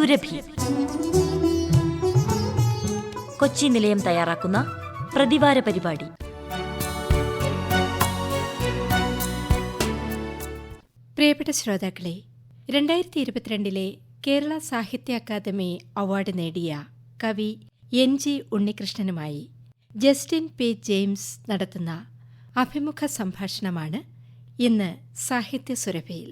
സുരഭി. കൊച്ചി നിലയം തയ്യാറാക്കുന്ന പ്രതിവാര പരിപാടി. പ്രിയപ്പെട്ട ശ്രോതാക്കളെ രണ്ടായിരത്തി ഇരുപത്തിരണ്ടിലെ കേരള സാഹിത്യ അക്കാദമി അവാർഡ് നേടിയ കവി എൻ ജി ഉണ്ണികൃഷ്ണനുമായി ജസ്റ്റിൻ പി ജെയിംസ് നടത്തുന്ന അഭിമുഖ സംഭാഷണമാണ് ഇന്ന് സാഹിത്യ സുരഭിയിൽ.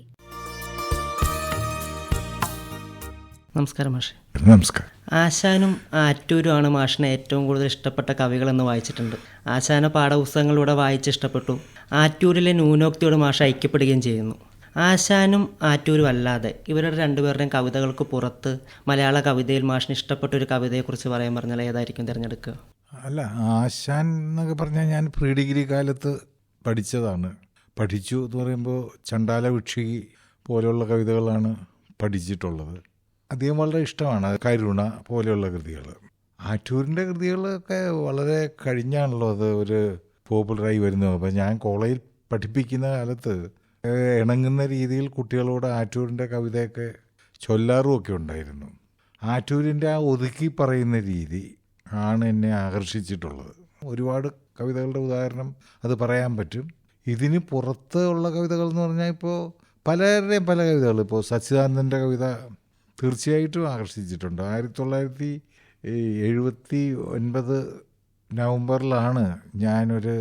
നമസ്കാരം മാഷെ. നമസ്കാരം. ആശാനും ആറ്റൂരുമാണ് മാഷിനെ ഏറ്റവും കൂടുതൽ ഇഷ്ടപ്പെട്ട കവികളെന്ന് വായിച്ചിട്ടുണ്ട്. ആശാന പാഠപുസ്തകങ്ങളിലൂടെ വായിച്ച് ഇഷ്ടപ്പെട്ടു. ആറ്റൂരിലെ ന്യൂനോക്തിയോട് മാഷ ഐക്യപ്പെടുകയും ചെയ്യുന്നു. ആശാനും ആറ്റൂരും അല്ലാതെ ഇവരുടെ രണ്ടുപേരുടെയും കവിതകൾക്ക് പുറത്ത് മലയാള കവിതയിൽ മാഷിന് ഇഷ്ടപ്പെട്ട ഒരു കവിതയെക്കുറിച്ച് പറയാൻ പറഞ്ഞാൽ ഏതായിരിക്കും തിരഞ്ഞെടുക്കുക? അല്ല ആശാൻ എന്നൊക്കെ പറഞ്ഞാൽ ഞാൻ പ്രീ ഡിഗ്രി കാലത്ത് പഠിച്ചതാണ്. പഠിച്ചു എന്ന് പറയുമ്പോൾ ചണ്ടാല വിക്ഷി പോലെയുള്ള കവിതകളാണ് പഠിച്ചിട്ടുള്ളത്. അധികം വളരെ ഇഷ്ടമാണ് കരുണ പോലെയുള്ള കൃതികൾ. ആറ്റൂരിന്റെ കൃതികളൊക്കെ വളരെ കഴിഞ്ഞാണല്ലോ അത് ഒരു പോപ്പുലറായി വരുന്നത്. അപ്പം ഞാൻ കോളേജിൽ പഠിപ്പിക്കുന്ന കാലത്ത് ഇണങ്ങുന്ന രീതിയിൽ കുട്ടികളോട് ആറ്റൂരിന്റെ കവിതയൊക്കെ ചൊല്ലാറും ഒക്കെ ഉണ്ടായിരുന്നു. ആറ്റൂരിന്റെ ആ ഒതുക്കി പറയുന്ന രീതി ആണ് എന്നെ ആകർഷിച്ചിട്ടുള്ളത്. ഒരുപാട് കവിതകളുടെ ഉദാഹരണം അത് പറയാൻ പറ്റും. ഇതിന് പുറത്ത് ഉള്ള കവിതകൾ എന്ന് പറഞ്ഞാൽ ഇപ്പോൾ പലരുടെയും പല കവിതകൾ. ഇപ്പോൾ സച്ചിദാനന്ദന്റെ കവിത തീർച്ചയായിട്ടും ആകർഷിച്ചിട്ടുണ്ട്. ആയിരത്തി തൊള്ളായിരത്തി എഴുപത്തി ഒൻപത് നവംബറിലാണ് ഞാനൊരു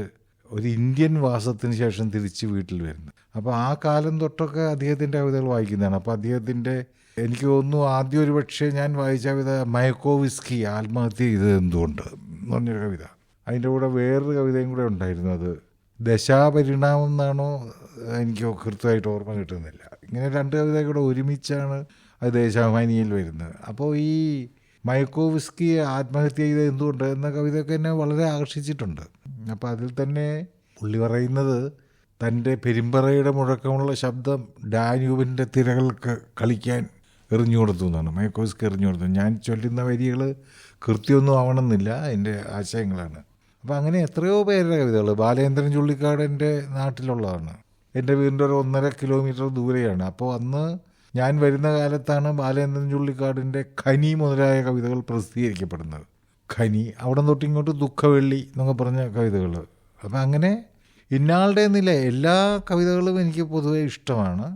ഒരു ഇന്ത്യൻ വാസത്തിന് ശേഷം തിരിച്ച് വീട്ടിൽ വരുന്നത്. അപ്പോൾ ആ കാലം തൊട്ടൊക്കെ അദ്ദേഹത്തിന്റെ കവിതകൾ വായിക്കുന്നതാണ്. അപ്പോൾ അദ്ദേഹത്തിന്റെ എനിക്ക് തോന്നുന്നു ആദ്യം ഒരു പക്ഷേ ഞാൻ വായിച്ച കവിത മയക്കോവിസ്കി ആത്മഹത്യ ചെയ്തത് എന്തുകൊണ്ട് എന്ന് പറഞ്ഞൊരു കവിത. അതിന്റെ കൂടെ വേറൊരു കവിതയും കൂടെ ഉണ്ടായിരുന്നു അത്. ദശാപരിണാമം എന്നാണോ എനിക്ക് കൃത്യമായിട്ട് ഓർമ്മ കിട്ടുന്നില്ല. ഇങ്ങനെ രണ്ട് കവിത കൂടെ ഒരുമിച്ചാണ് അത് ദേശാഭിമാനിയിൽ വരുന്നത്. അപ്പോൾ ഈ മയക്കോവിസ്കി ആത്മഹത്യ ചെയ്ത് എന്തുകൊണ്ട്? എന്ന കവിതയൊക്കെ എന്നെ വളരെ ആകർഷിച്ചിട്ടുണ്ട്. അപ്പോൾ അതിൽ തന്നെ പുള്ളി പറയുന്നത് തന്റെ പെരുമ്പറയുടെ മുഴക്കമുള്ള ശബ്ദം ഡാനൂബിന്റെ തിരകൾക്ക് കളിക്കാൻ എറിഞ്ഞു കൊടുത്തു എന്നാണ്. മയക്കോവിസ്കി എറിഞ്ഞു കൊടുത്തു. ഞാൻ ചൊല്ലുന്ന വരികൾ കൃത്യമൊന്നും ആവണമെന്നില്ല. എന്റെ ആശയങ്ങളാണ്. അപ്പോൾ അങ്ങനെ എത്രയോ പേരുടെ കവിതകൾ ബാലേന്ദ്രൻ ചുള്ളിക്കാട് എന്റെ നാട്ടിലുള്ളതാണ്. എന്റെ വീടിന്റെ ഒരു ഒന്നര കിലോമീറ്റർ ദൂരെയാണ്. അപ്പോൾ അന്ന് ഞാൻ വരുന്ന കാലത്താണ് ബാലേന്ദ്രൻ ചുള്ളിക്കാടിന്റെ ഖനി മുതലായ കവിതകൾ പ്രസിദ്ധീകരിക്കപ്പെടുന്നത്. ഖനി അവിടെ തൊട്ട് ഇങ്ങോട്ട് ദുഃഖവെള്ളി എന്നൊക്കെ പറഞ്ഞ കവിതകൾ. അപ്പം അങ്ങനെ ഇന്നാളുടെ എന്നില്ല എല്ലാ കവിതകളും എനിക്ക് പൊതുവെ ഇഷ്ടമാണ്.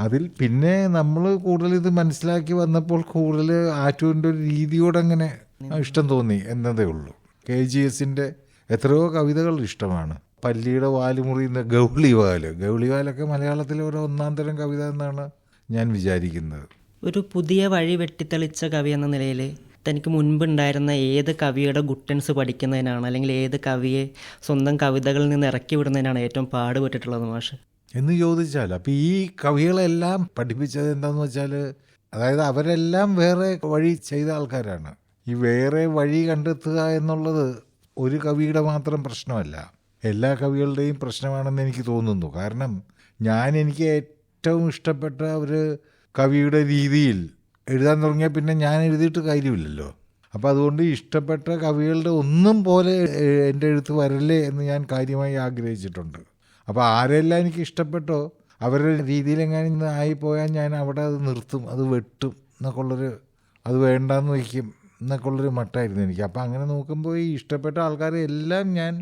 അതിൽ പിന്നെ നമ്മൾ കൂടുതൽ ഇത് മനസ്സിലാക്കി വന്നപ്പോൾ കൂടുതൽ ആറ്റൂരിന്റെ ഒരു രീതിയോടങ്ങനെ ഇഷ്ടം തോന്നി എന്നതേ ഉള്ളൂ. കെ ജി എസിന്റെ എത്രയോ കവിതകൾ ഇഷ്ടമാണ്. പല്ലിയുടെ വാൽ മുറിയുന്ന ഗൗളിവാൽ. ഗൗളിവാലൊക്കെ മലയാളത്തിലെ ഒരു ഒന്നാം തരം കവിത എന്നാണ് ഞാൻ വിചാരിക്കുന്നത്. ഒരു പുതിയ വഴി വെട്ടിത്തെളിച്ച കവി എന്ന നിലയിൽ തനിക്ക് മുൻപുണ്ടായിരുന്ന ഏത് കവിയുടെ ഗുട്ടൻസ് പഠിക്കുന്നതിനാണ് അല്ലെങ്കിൽ ഏത് കവിയെ സ്വന്തം കവിതകളിൽ നിന്ന് ഇറക്കി വിടുന്നതിനാണ് ഏറ്റവും പാടുപെട്ടിട്ടുള്ളത് മാഷ്? എന്ന് ചോദിച്ചാൽ അപ്പം ഈ കവികളെല്ലാം പഠിപ്പിച്ചത് എന്താണെന്ന് വെച്ചാൽ അതായത് അവരെല്ലാം വേറെ വഴി ചെയ്ത ആൾക്കാരാണ്. ഈ വേറെ വഴി കണ്ടെത്തുക എന്നുള്ളത് ഒരു കവിയുടെ മാത്രം പ്രശ്നമല്ല. എല്ലാ കവികളുടെയും പ്രശ്നമാണെന്ന് എനിക്ക് തോന്നുന്നു. കാരണം ഞാൻ എനിക്ക് ഏറ്റവും ഇഷ്ടപ്പെട്ട ഒരു കവിയുടെ രീതിയിൽ എഴുതാൻ തുടങ്ങിയാൽ പിന്നെ ഞാൻ എഴുതിയിട്ട് കാര്യമില്ലല്ലോ. അപ്പോൾ അതുകൊണ്ട് ഇഷ്ടപ്പെട്ട കവികളുടെ ഒന്നും പോലെ എന്റെ എഴുത്ത് വരല്ലേ എന്ന് ഞാൻ കാര്യമായി ആഗ്രഹിച്ചിട്ടുണ്ട്. അപ്പോൾ ആരെല്ലാം എനിക്ക് ഇഷ്ടപ്പെട്ടോ അവരുടെ രീതിയിലെങ്ങാനും ആയിപ്പോയാൽ ഞാൻ അവിടെ അത് നിർത്തും അത് വെട്ടും എന്നൊക്കെ ഉള്ളൊരു അത് വേണ്ടാന്ന് വയ്ക്കും എന്നൊക്കെ ഉള്ളൊരു മട്ടായിരുന്നു എനിക്ക്. അപ്പോൾ അങ്ങനെ നോക്കുമ്പോൾ ഈ ഇഷ്ടപ്പെട്ട ആൾക്കാരെ എല്ലാം ഞാൻ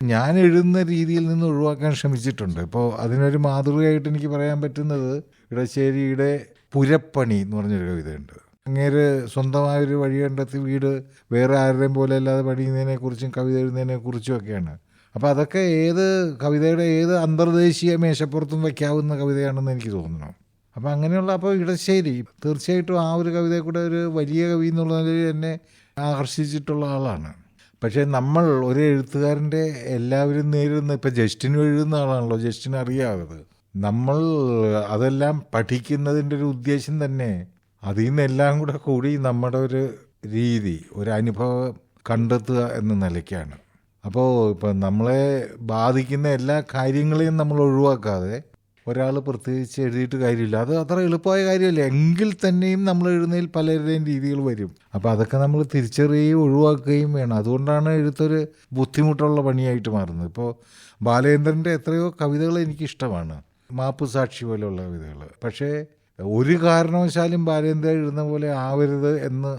ഞാൻ എഴുതുന്ന രീതിയിൽ നിന്ന് ഒഴിവാക്കാൻ ശ്രമിച്ചിട്ടുണ്ട്. ഇപ്പോൾ അതിനൊരു മാതൃകയായിട്ട് എനിക്ക് പറയാൻ പറ്റുന്നത് ഇടശ്ശേരിയുടെ പുരപ്പണി എന്ന് പറഞ്ഞൊരു കവിതയുണ്ട്. അങ്ങേര് സ്വന്തമായൊരു വഴി കണ്ടെത്തി വീട് വേറെ ആരുടെയും പോലെ അല്ലാതെ പണിയുന്നതിനെക്കുറിച്ചും കവിത എഴുതുന്നതിനെക്കുറിച്ചും ഒക്കെയാണ്. അപ്പോൾ അതൊക്കെ ഏത് കവിതയുടെ ഏത് അന്തർദേശീയ മേശപ്പുറത്തും വയ്ക്കാവുന്ന കവിതയാണെന്ന് എനിക്ക് തോന്നുന്നു. അപ്പോൾ അങ്ങനെയുള്ള അപ്പോൾ ഇടശ്ശേരി തീർച്ചയായിട്ടും ആ ഒരു കവിതയെ കൂടെ ഒരു വലിയ കവി എന്നുള്ള നിലയിൽ എന്നെ ആകർഷിച്ചിട്ടുള്ള ആളാണ്. പക്ഷേ നമ്മൾ ഒരു എഴുത്തുകാരന്റെ എല്ലാവരും നേരിടുന്ന ഇപ്പം ജസ്റ്റിന് എഴുതുന്ന ആളാണല്ലോ ജസ്റ്റിന് അറിയാവുന്നത് നമ്മൾ അതെല്ലാം പഠിക്കുന്നതിന്റെ ഒരു ഉദ്ദേശം തന്നെ അതിൽ നിന്നെല്ലാം കൂടെ കൂടി നമ്മുടെ ഒരു രീതി ഒരു അനുഭവം കണ്ടെത്തുക എന്ന നിലയ്ക്കാണ്. അപ്പോൾ ഇപ്പം നമ്മളെ ബാധിക്കുന്ന എല്ലാ കാര്യങ്ങളെയും നമ്മൾ ഒഴിവാക്കാതെ ഒരാൾ പ്രത്യേകിച്ച് എഴുതിയിട്ട് കാര്യമില്ല. അത് അത്ര എളുപ്പമായ കാര്യമല്ല. എങ്കിൽ തന്നെയും നമ്മൾ എഴുതുന്നതിൽ പലരുടെയും രീതികൾ വരും. അപ്പോൾ അതൊക്കെ നമ്മൾ തിരിച്ചറിയുകയും ഒഴിവാക്കുകയും വേണം. അതുകൊണ്ടാണ് എഴുത്തൊരു ബുദ്ധിമുട്ടുള്ള പണിയായിട്ട് മാറുന്നത്. ഇപ്പോൾ ബാലേന്ദ്രന്റെ എത്രയോ കവിതകൾ എനിക്കിഷ്ടമാണ്. മാപ്പ് സാക്ഷി പോലെയുള്ള കവിതകൾ. പക്ഷേ ഒരു കാരണവശാലും ബാലേന്ദ്രൻ എഴുതുന്ന പോലെ ആവരുത് എന്ന്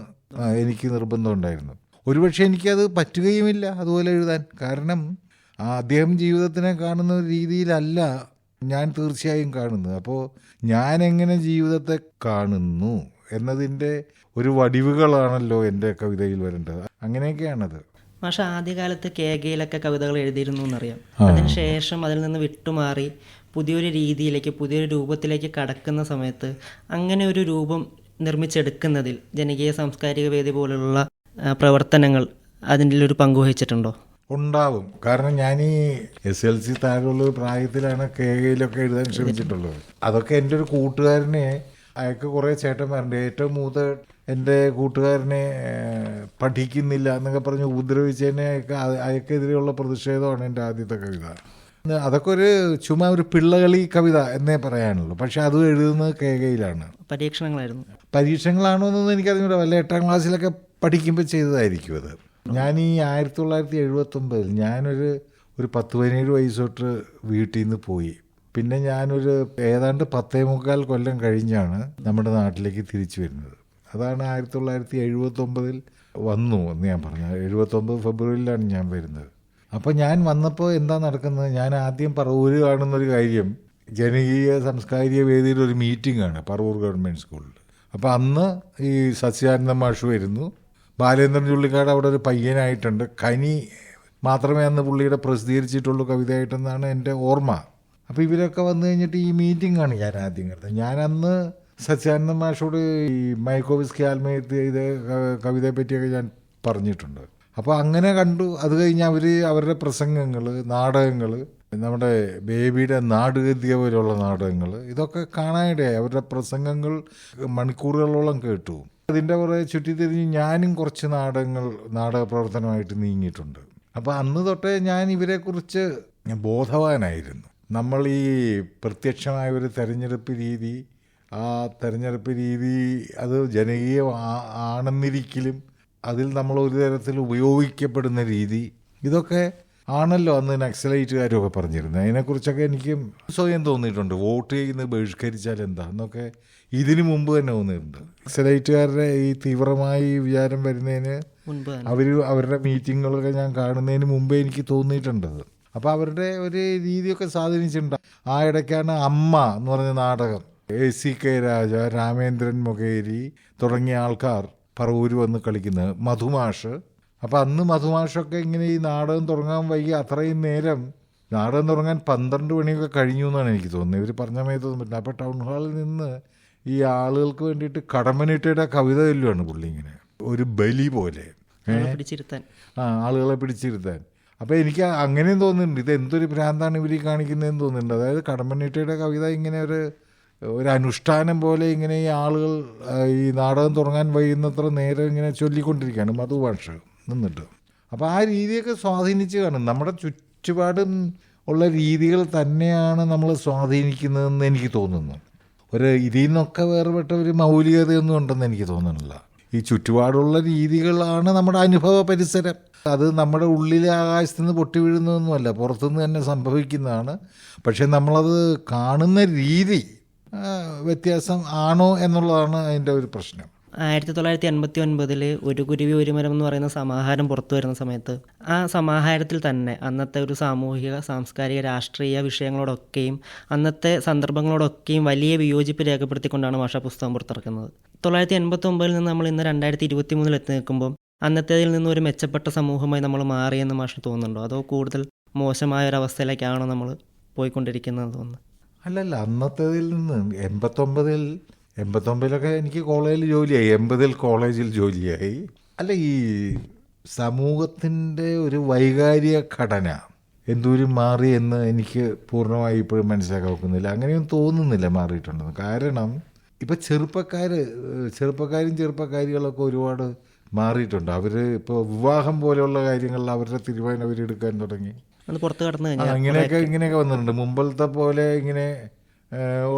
എനിക്ക് നിർബന്ധമുണ്ടായിരുന്നു ഒരുപക്ഷെ എനിക്കത് പറ്റുകയുമില്ല അതുപോലെ എഴുതാൻ. കാരണം അദ്ദേഹം ജീവിതത്തിനെ കാണുന്ന രീതിയിലല്ല ഞാൻ തീർച്ചയായും കാണുന്നു. അപ്പോൾ ഞാൻ എങ്ങനെ ജീവിതത്തെ കാണുന്നു എന്നതിന്റെ ഒരു വടിവുകളാണല്ലോ എന്റെ കവിതയിൽ വരേണ്ടത്. അങ്ങനെയൊക്കെയാണത്. പക്ഷെ ആദ്യകാലത്ത് കെ കെയിലൊക്കെ കവിതകൾ എഴുതിയിരുന്നു എന്നറിയാം. അതിനുശേഷം അതിൽ നിന്ന് വിട്ടുമാറി പുതിയൊരു രീതിയിലേക്ക് പുതിയൊരു രൂപത്തിലേക്ക് കടക്കുന്ന സമയത്ത് അങ്ങനെ ഒരു രൂപം നിർമ്മിച്ചെടുക്കുന്നതിൽ ജനകീയ സാംസ്കാരിക വേദി പോലുള്ള പ്രവർത്തനങ്ങൾ അതിന്റെ ഒരു പങ്കുവഹിച്ചിട്ടുണ്ടോ ഉണ്ടാവും. കാരണം ഞാൻ ഈ എസ് എൽ സി താഴെയുള്ള ഒരു പ്രായത്തിലാണ് കെ കെയിലൊക്കെ എഴുതാൻ ശ്രമിച്ചിട്ടുള്ളത്. അതൊക്കെ എന്റെ ഒരു കൂട്ടുകാരനെ അയാൾക്ക് കുറേ ചേട്ടന്മാരുണ്ട്. ഏറ്റവും മൂത്ത എന്റെ കൂട്ടുകാരനെ പഠിക്കുന്നില്ല എന്നൊക്കെ പറഞ്ഞ് ഉപദ്രവിച്ചതിനെ അയാൾക്ക് അയാൾക്കെതിരെയുള്ള പ്രതിഷേധമാണ് എന്റെ ആദ്യത്തെ കവിത. അതൊക്കെ ഒരു ചുമ്മാ ഒരു പിള്ളകളി കവിത എന്നേ പറയാനുള്ളൂ. പക്ഷെ അത് എഴുതുന്നത് കെ കെയിലാണ് പരീക്ഷണങ്ങളായിരുന്നു. പരീക്ഷണങ്ങളാണോ എന്നൊന്നും എനിക്കറിഞ്ഞൂടാ. വല്ല എട്ടാം ക്ലാസ്സിലൊക്കെ പഠിക്കുമ്പോൾ ചെയ്തതായിരിക്കും അത്. ഞാൻ ഈ ആയിരത്തി തൊള്ളായിരത്തി എഴുപത്തൊമ്പതിൽ ഞാനൊരു ഒരു പത്ത് പതിനേഴ് വയസ്സ് തൊട്ട് വീട്ടിൽ നിന്ന് പോയി. പിന്നെ ഞാനൊരു ഏതാണ്ട് പത്തേ മുക്കാൽ കൊല്ലം കഴിഞ്ഞാണ് നമ്മുടെ നാട്ടിലേക്ക് തിരിച്ചു വരുന്നത്. അതാണ് ആയിരത്തി തൊള്ളായിരത്തി എഴുപത്തൊമ്പതിൽ വന്നു എന്ന് ഞാൻ പറഞ്ഞത്. എഴുപത്തൊമ്പത് ഫെബ്രുവരിയിലാണ് ഞാൻ വരുന്നത്. അപ്പോൾ ഞാൻ വന്നപ്പോൾ എന്താ നടക്കുന്നത്? ഞാൻ ആദ്യം പറവൂര് കാണുന്നൊരു കാര്യം ജനകീയ സാംസ്കാരിക വേദിയിൽ ഒരു മീറ്റിംഗ് ആണ് പറവൂർ ഗവൺമെന്റ് സ്കൂളിൽ അപ്പോൾ അന്ന് ഈ സത്യാനന്ദ മാഷ് വരുന്നു. ബാലേന്ദ്രൻ ചുള്ളിക്കാട് അവിടെ ഒരു പയ്യനായിട്ടുണ്ട്. കനി മാത്രമേ അന്ന് പുള്ളിയുടെ പ്രസിദ്ധീകരിച്ചിട്ടുള്ളൂ കവിതയായിട്ടെന്നാണ് എന്റെ ഓർമ്മ. അപ്പോൾ ഇവരൊക്കെ വന്നു കഴിഞ്ഞിട്ട് ഈ മീറ്റിംഗ് ആണ് ഞാൻ ആദ്യം കണ്ടത്. ഞാൻ അന്ന് സത്യാനന്ദ മാഷോട് ഈ മൈക്കോവിസ്കി ആത്മഹത്യ ചെയ്ത കവിതയെ പറ്റിയൊക്കെ ഞാൻ പറഞ്ഞിട്ടുണ്ട്. അപ്പോൾ അങ്ങനെ കണ്ടു. അത് കഴിഞ്ഞ് അവർ അവരുടെ പ്രസംഗങ്ങൾ നാടകങ്ങൾ നമ്മുടെ ബേബിയുടെ നാടുഗദ്യ പോലെയുള്ള നാടകങ്ങൾ ഇതൊക്കെ കാണാനിടയായി. അവരുടെ പ്രസംഗങ്ങൾ മണിക്കൂറുകളോളം കേട്ടു. അതിന്റെ കുറേ ചുറ്റിത്തിരിഞ്ഞ് ഞാനും കുറച്ച് നാടകങ്ങൾ നാടക പ്രവർത്തനമായിട്ട് നീങ്ങിയിട്ടുണ്ട്. അപ്പോൾ അന്ന് തൊട്ടേ ഞാൻ ഇവരെക്കുറിച്ച് ബോധവാനായിരുന്നു. നമ്മൾ ഈ പ്രത്യക്ഷമായ ഒരു തെരഞ്ഞെടുപ്പ് രീതി ആ തെരഞ്ഞെടുപ്പ് രീതി അത് ജനകീയ ആണെന്നിരിക്കലും അതിൽ നമ്മൾ ഒരു തരത്തിൽ ഉപയോഗിക്കപ്പെടുന്ന രീതി ഇതൊക്കെ ആണല്ലോ അന്ന് നക്സലൈറ്റുകാരൊക്കെ പറഞ്ഞിരുന്നത്. അതിനെക്കുറിച്ചൊക്കെ എനിക്ക് സ്വയം തോന്നിയിട്ടുണ്ട്. വോട്ട് ചെയ്യുന്നത് ബഹിഷ്കരിച്ചാൽ എന്താ? എന്നൊക്കെ ഇതിനു മുമ്പ് തന്നെ തോന്നിയിട്ടുണ്ട്. നക്സലൈറ്റുകാരുടെ ഈ തീവ്രമായി വിചാരം വരുന്നതിന് അവർ അവരുടെ മീറ്റിങ്ങുകളൊക്കെ ഞാൻ കാണുന്നതിന് മുമ്പേ എനിക്ക് തോന്നിയിട്ടുണ്ടത്. അപ്പോൾ അവരുടെ ഒരു രീതിയൊക്കെ സ്വാധീനിച്ചിട്ടുണ്ട്. ആ ഇടയ്ക്കാണ് അമ്മ എന്ന് പറഞ്ഞ നാടകം. A C K Raja Ramendran Mokeri തുടങ്ങിയ ആൾക്കാർ പറവൂര് വന്ന് കളിക്കുന്നത്. മധുമാഷ് അപ്പോൾ അന്ന് മധുമാഷൊക്കെ ഇങ്ങനെ ഈ നാടകം തുടങ്ങാൻ വൈകി അത്രയും നേരം നാടകം തുടങ്ങാൻ പന്ത്രണ്ട് മണിയൊക്കെ കഴിഞ്ഞു എന്നാണ് എനിക്ക് തോന്നുന്നത്. ഇവർ പറഞ്ഞ സമയത്തൊന്നും പറ്റില്ല. അപ്പോൾ ടൗൺ ഹാളിൽ നിന്ന് ഈ ആളുകൾക്ക് വേണ്ടിയിട്ട് കടമനിട്ടയുടെ കവിത ചൊല്ലുവാണ് പുള്ളി ഇങ്ങനെ. ഒരു ബലി പോലെ. ആ ആളുകളെ പിടിച്ചിരുത്താൻ. അപ്പോൾ എനിക്ക് അങ്ങനെയും തോന്നുന്നുണ്ട്. ഇത് എന്തൊരു ഭ്രാന്താണ് ഇവർ കാണിക്കുന്നതെന്ന് തോന്നുന്നുണ്ട്. അതായത് കടമ്പനിട്ടയുടെ കവിത ഇങ്ങനെ ഒരു ഒരു അനുഷ്ഠാനം പോലെ ഇങ്ങനെ ഈ ആളുകൾ ഈ നാടകം തുടങ്ങാൻ വൈകുന്നത്ര നേരം ഇങ്ങനെ ചൊല്ലിക്കൊണ്ടിരിക്കുകയാണ് മധുഭാഷ നിന്നിട്ട്. അപ്പോൾ ആ രീതിയൊക്കെ സ്വാധീനിച്ച് കാണും. നമ്മുടെ ചുറ്റുപാടും ഉള്ള രീതികൾ തന്നെയാണ് നമ്മൾ സ്വാധീനിക്കുന്നതെന്ന് എനിക്ക് തോന്നുന്നു. ഒരു ഇതിൽ നിന്നൊക്കെ വേർപെട്ട ഒരു മൗലികതയൊന്നും ഉണ്ടെന്ന് എനിക്ക് തോന്നുന്നില്ല. ഈ ചുറ്റുപാടുള്ള രീതികളാണ് നമ്മുടെ അനുഭവ പരിസരം. അത് നമ്മുടെ ഉള്ളിലെ ആകാശത്തു നിന്ന് പൊട്ടി വീഴുന്നതൊന്നുമല്ല പുറത്തുനിന്ന് തന്നെ സംഭവിക്കുന്നതാണ്. പക്ഷെ നമ്മളത് കാണുന്ന രീതി വ്യത്യാസം ആണോ എന്നുള്ളതാണ് അതിന്റെ ഒരു പ്രശ്നം. ആയിരത്തി തൊള്ളായിരത്തി എൺപത്തി ഒൻപതിൽ ഒരു കുരുവി ഒരു മരം എന്ന് പറയുന്ന സമാഹാരം പുറത്തു വരുന്ന സമയത്ത് ആ സമാഹാരത്തിൽ തന്നെ അന്നത്തെ ഒരു സാമൂഹിക സാംസ്കാരിക രാഷ്ട്രീയ വിഷയങ്ങളോടൊക്കെയും അന്നത്തെ സന്ദർഭങ്ങളോടൊക്കെയും വലിയ വിയോജിപ്പ് രേഖപ്പെടുത്തിക്കൊണ്ടാണ് ഭാഷാ പുസ്തകം പുറത്തിറക്കുന്നത്. തൊള്ളായിരത്തി എൺപത്തി ഒമ്പതിൽ നിന്ന് നമ്മൾ ഇന്ന് രണ്ടായിരത്തി ഇരുപത്തി മൂന്നിൽ എത്തി നിൽക്കുമ്പോൾ അന്നത്തേതിൽ നിന്ന് ഒരു മെച്ചപ്പെട്ട സമൂഹമായി നമ്മൾ മാറിയെന്ന് മാഷ് തോന്നുന്നുണ്ടോ? അതോ കൂടുതൽ മോശമായ ഒരു അവസ്ഥയിലേക്കാണോ നമ്മൾ പോയിക്കൊണ്ടിരിക്കുന്നത് തോന്നുന്നു? അല്ലല്ല അന്നത്തേതിൽ നിന്ന് എൺപത്തൊമ്പതിൽ എൺപത്തൊമ്പതിലൊക്കെ എനിക്ക് കോളേജിൽ ജോലിയായി. എൺപതിൽ കോളേജിൽ ജോലിയായി. അല്ല ഈ സമൂഹത്തിന്റെ ഒരു വൈകാരിക ഘടന എന്തോരം മാറി എന്ന് എനിക്ക് പൂർണമായി ഇപ്പോഴും മനസ്സിലാക്കാൻ ഒക്കുന്നില്ല അങ്ങനെയൊന്നും തോന്നുന്നില്ല മാറിയിട്ടുണ്ടെന്ന്. കാരണം ഇപ്പം ചെറുപ്പക്കാർ ചെറുപ്പക്കാരും ചെറുപ്പക്കാരികളൊക്കെ ഒരുപാട് മാറിയിട്ടുണ്ട്. അവർ ഇപ്പോൾ വിവാഹം പോലെയുള്ള കാര്യങ്ങളിൽ അവരുടെ തീരുമാനം അവരെടുക്കാൻ തുടങ്ങി. പുറത്ത് കടന്നു അങ്ങനെയൊക്കെ ഇങ്ങനെയൊക്കെ വന്നിട്ടുണ്ട്. മുമ്പത്തെ പോലെ ഇങ്ങനെ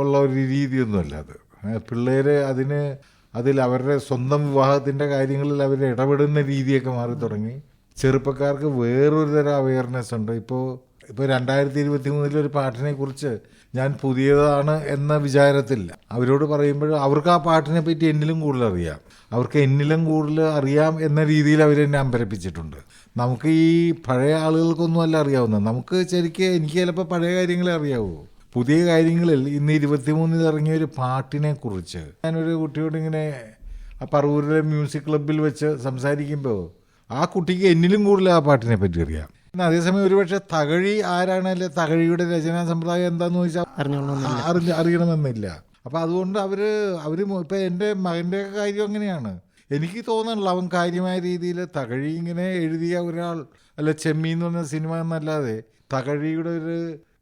ഉള്ള ഒരു രീതിയൊന്നുമല്ല അത്. ഏ, പിള്ളേര് അതിന് അതിൽ അവരുടെ സ്വന്തം വിവാഹത്തിന്റെ കാര്യങ്ങളിൽ അവർ ഇടപെടുന്ന രീതിയൊക്കെ മാറി തുടങ്ങി. ചെറുപ്പക്കാർക്ക് വേറൊരു തരം അവയർനെസ് ഉണ്ട്. ഇപ്പോൾ ഇപ്പോൾ രണ്ടായിരത്തി ഇരുപത്തി മൂന്നിൽ ഒരു പാട്ടിനെ കുറിച്ച് ഞാൻ പുതിയതാണ് എന്ന വിചാരത്തിൽ അവരോട് പറയുമ്പോൾ അവർക്ക് ആ പാട്ടിനെ പറ്റി എന്നിലും കൂടുതൽ അറിയാം. അവർക്ക് എന്നിലും കൂടുതൽ അറിയാം എന്ന രീതിയിൽ അവരെന്നെ അമ്പരപ്പിച്ചിട്ടുണ്ട്. നമുക്ക് ഈ പഴയ ആളുകൾക്കൊന്നും അല്ല അറിയാവുന്നത്. നമുക്ക് ശരിക്കും എനിക്ക് ചിലപ്പോൾ പഴയ കാര്യങ്ങളെ അറിയാവൂ. പുതിയ കാര്യങ്ങളിൽ ഇന്ന് ഇരുപത്തിമൂന്നിൽ ഇറങ്ങിയ ഒരു പാട്ടിനെ കുറിച്ച്. ഞാനൊരു കുട്ടിയോട് ഇങ്ങനെ ആ പറവൂരിലെ മ്യൂസിക് ക്ലബ്ബിൽ വെച്ച് സംസാരിക്കുമ്പോൾ ആ കുട്ടിക്ക് എന്നിലും കൂടുതൽ ആ പാട്ടിനെ പറ്റി അറിയാം. എന്നാൽ അതേസമയം ഒരുപക്ഷെ തകഴി ആരാണ് അല്ലെ തകഴിയുടെ രചനാ സമ്പ്രദായം എന്താന്ന് ചോദിച്ചാൽ അറിഞ്ഞ അറിയണമെന്നില്ല. അപ്പം അതുകൊണ്ട് അവർ അവർ ഇപ്പം എന്റെ മകന്റെ കാര്യം അങ്ങനെയാണ്. എനിക്ക് തോന്നണല്ലോ അവൻ കാര്യമായ രീതിയിൽ തകഴി ഇങ്ങനെ എഴുതിയ ഒരാൾ അല്ല ചെമ്മീന്ന് പറഞ്ഞ സിനിമ എന്നല്ലാതെ തകഴിയുടെ ഒരു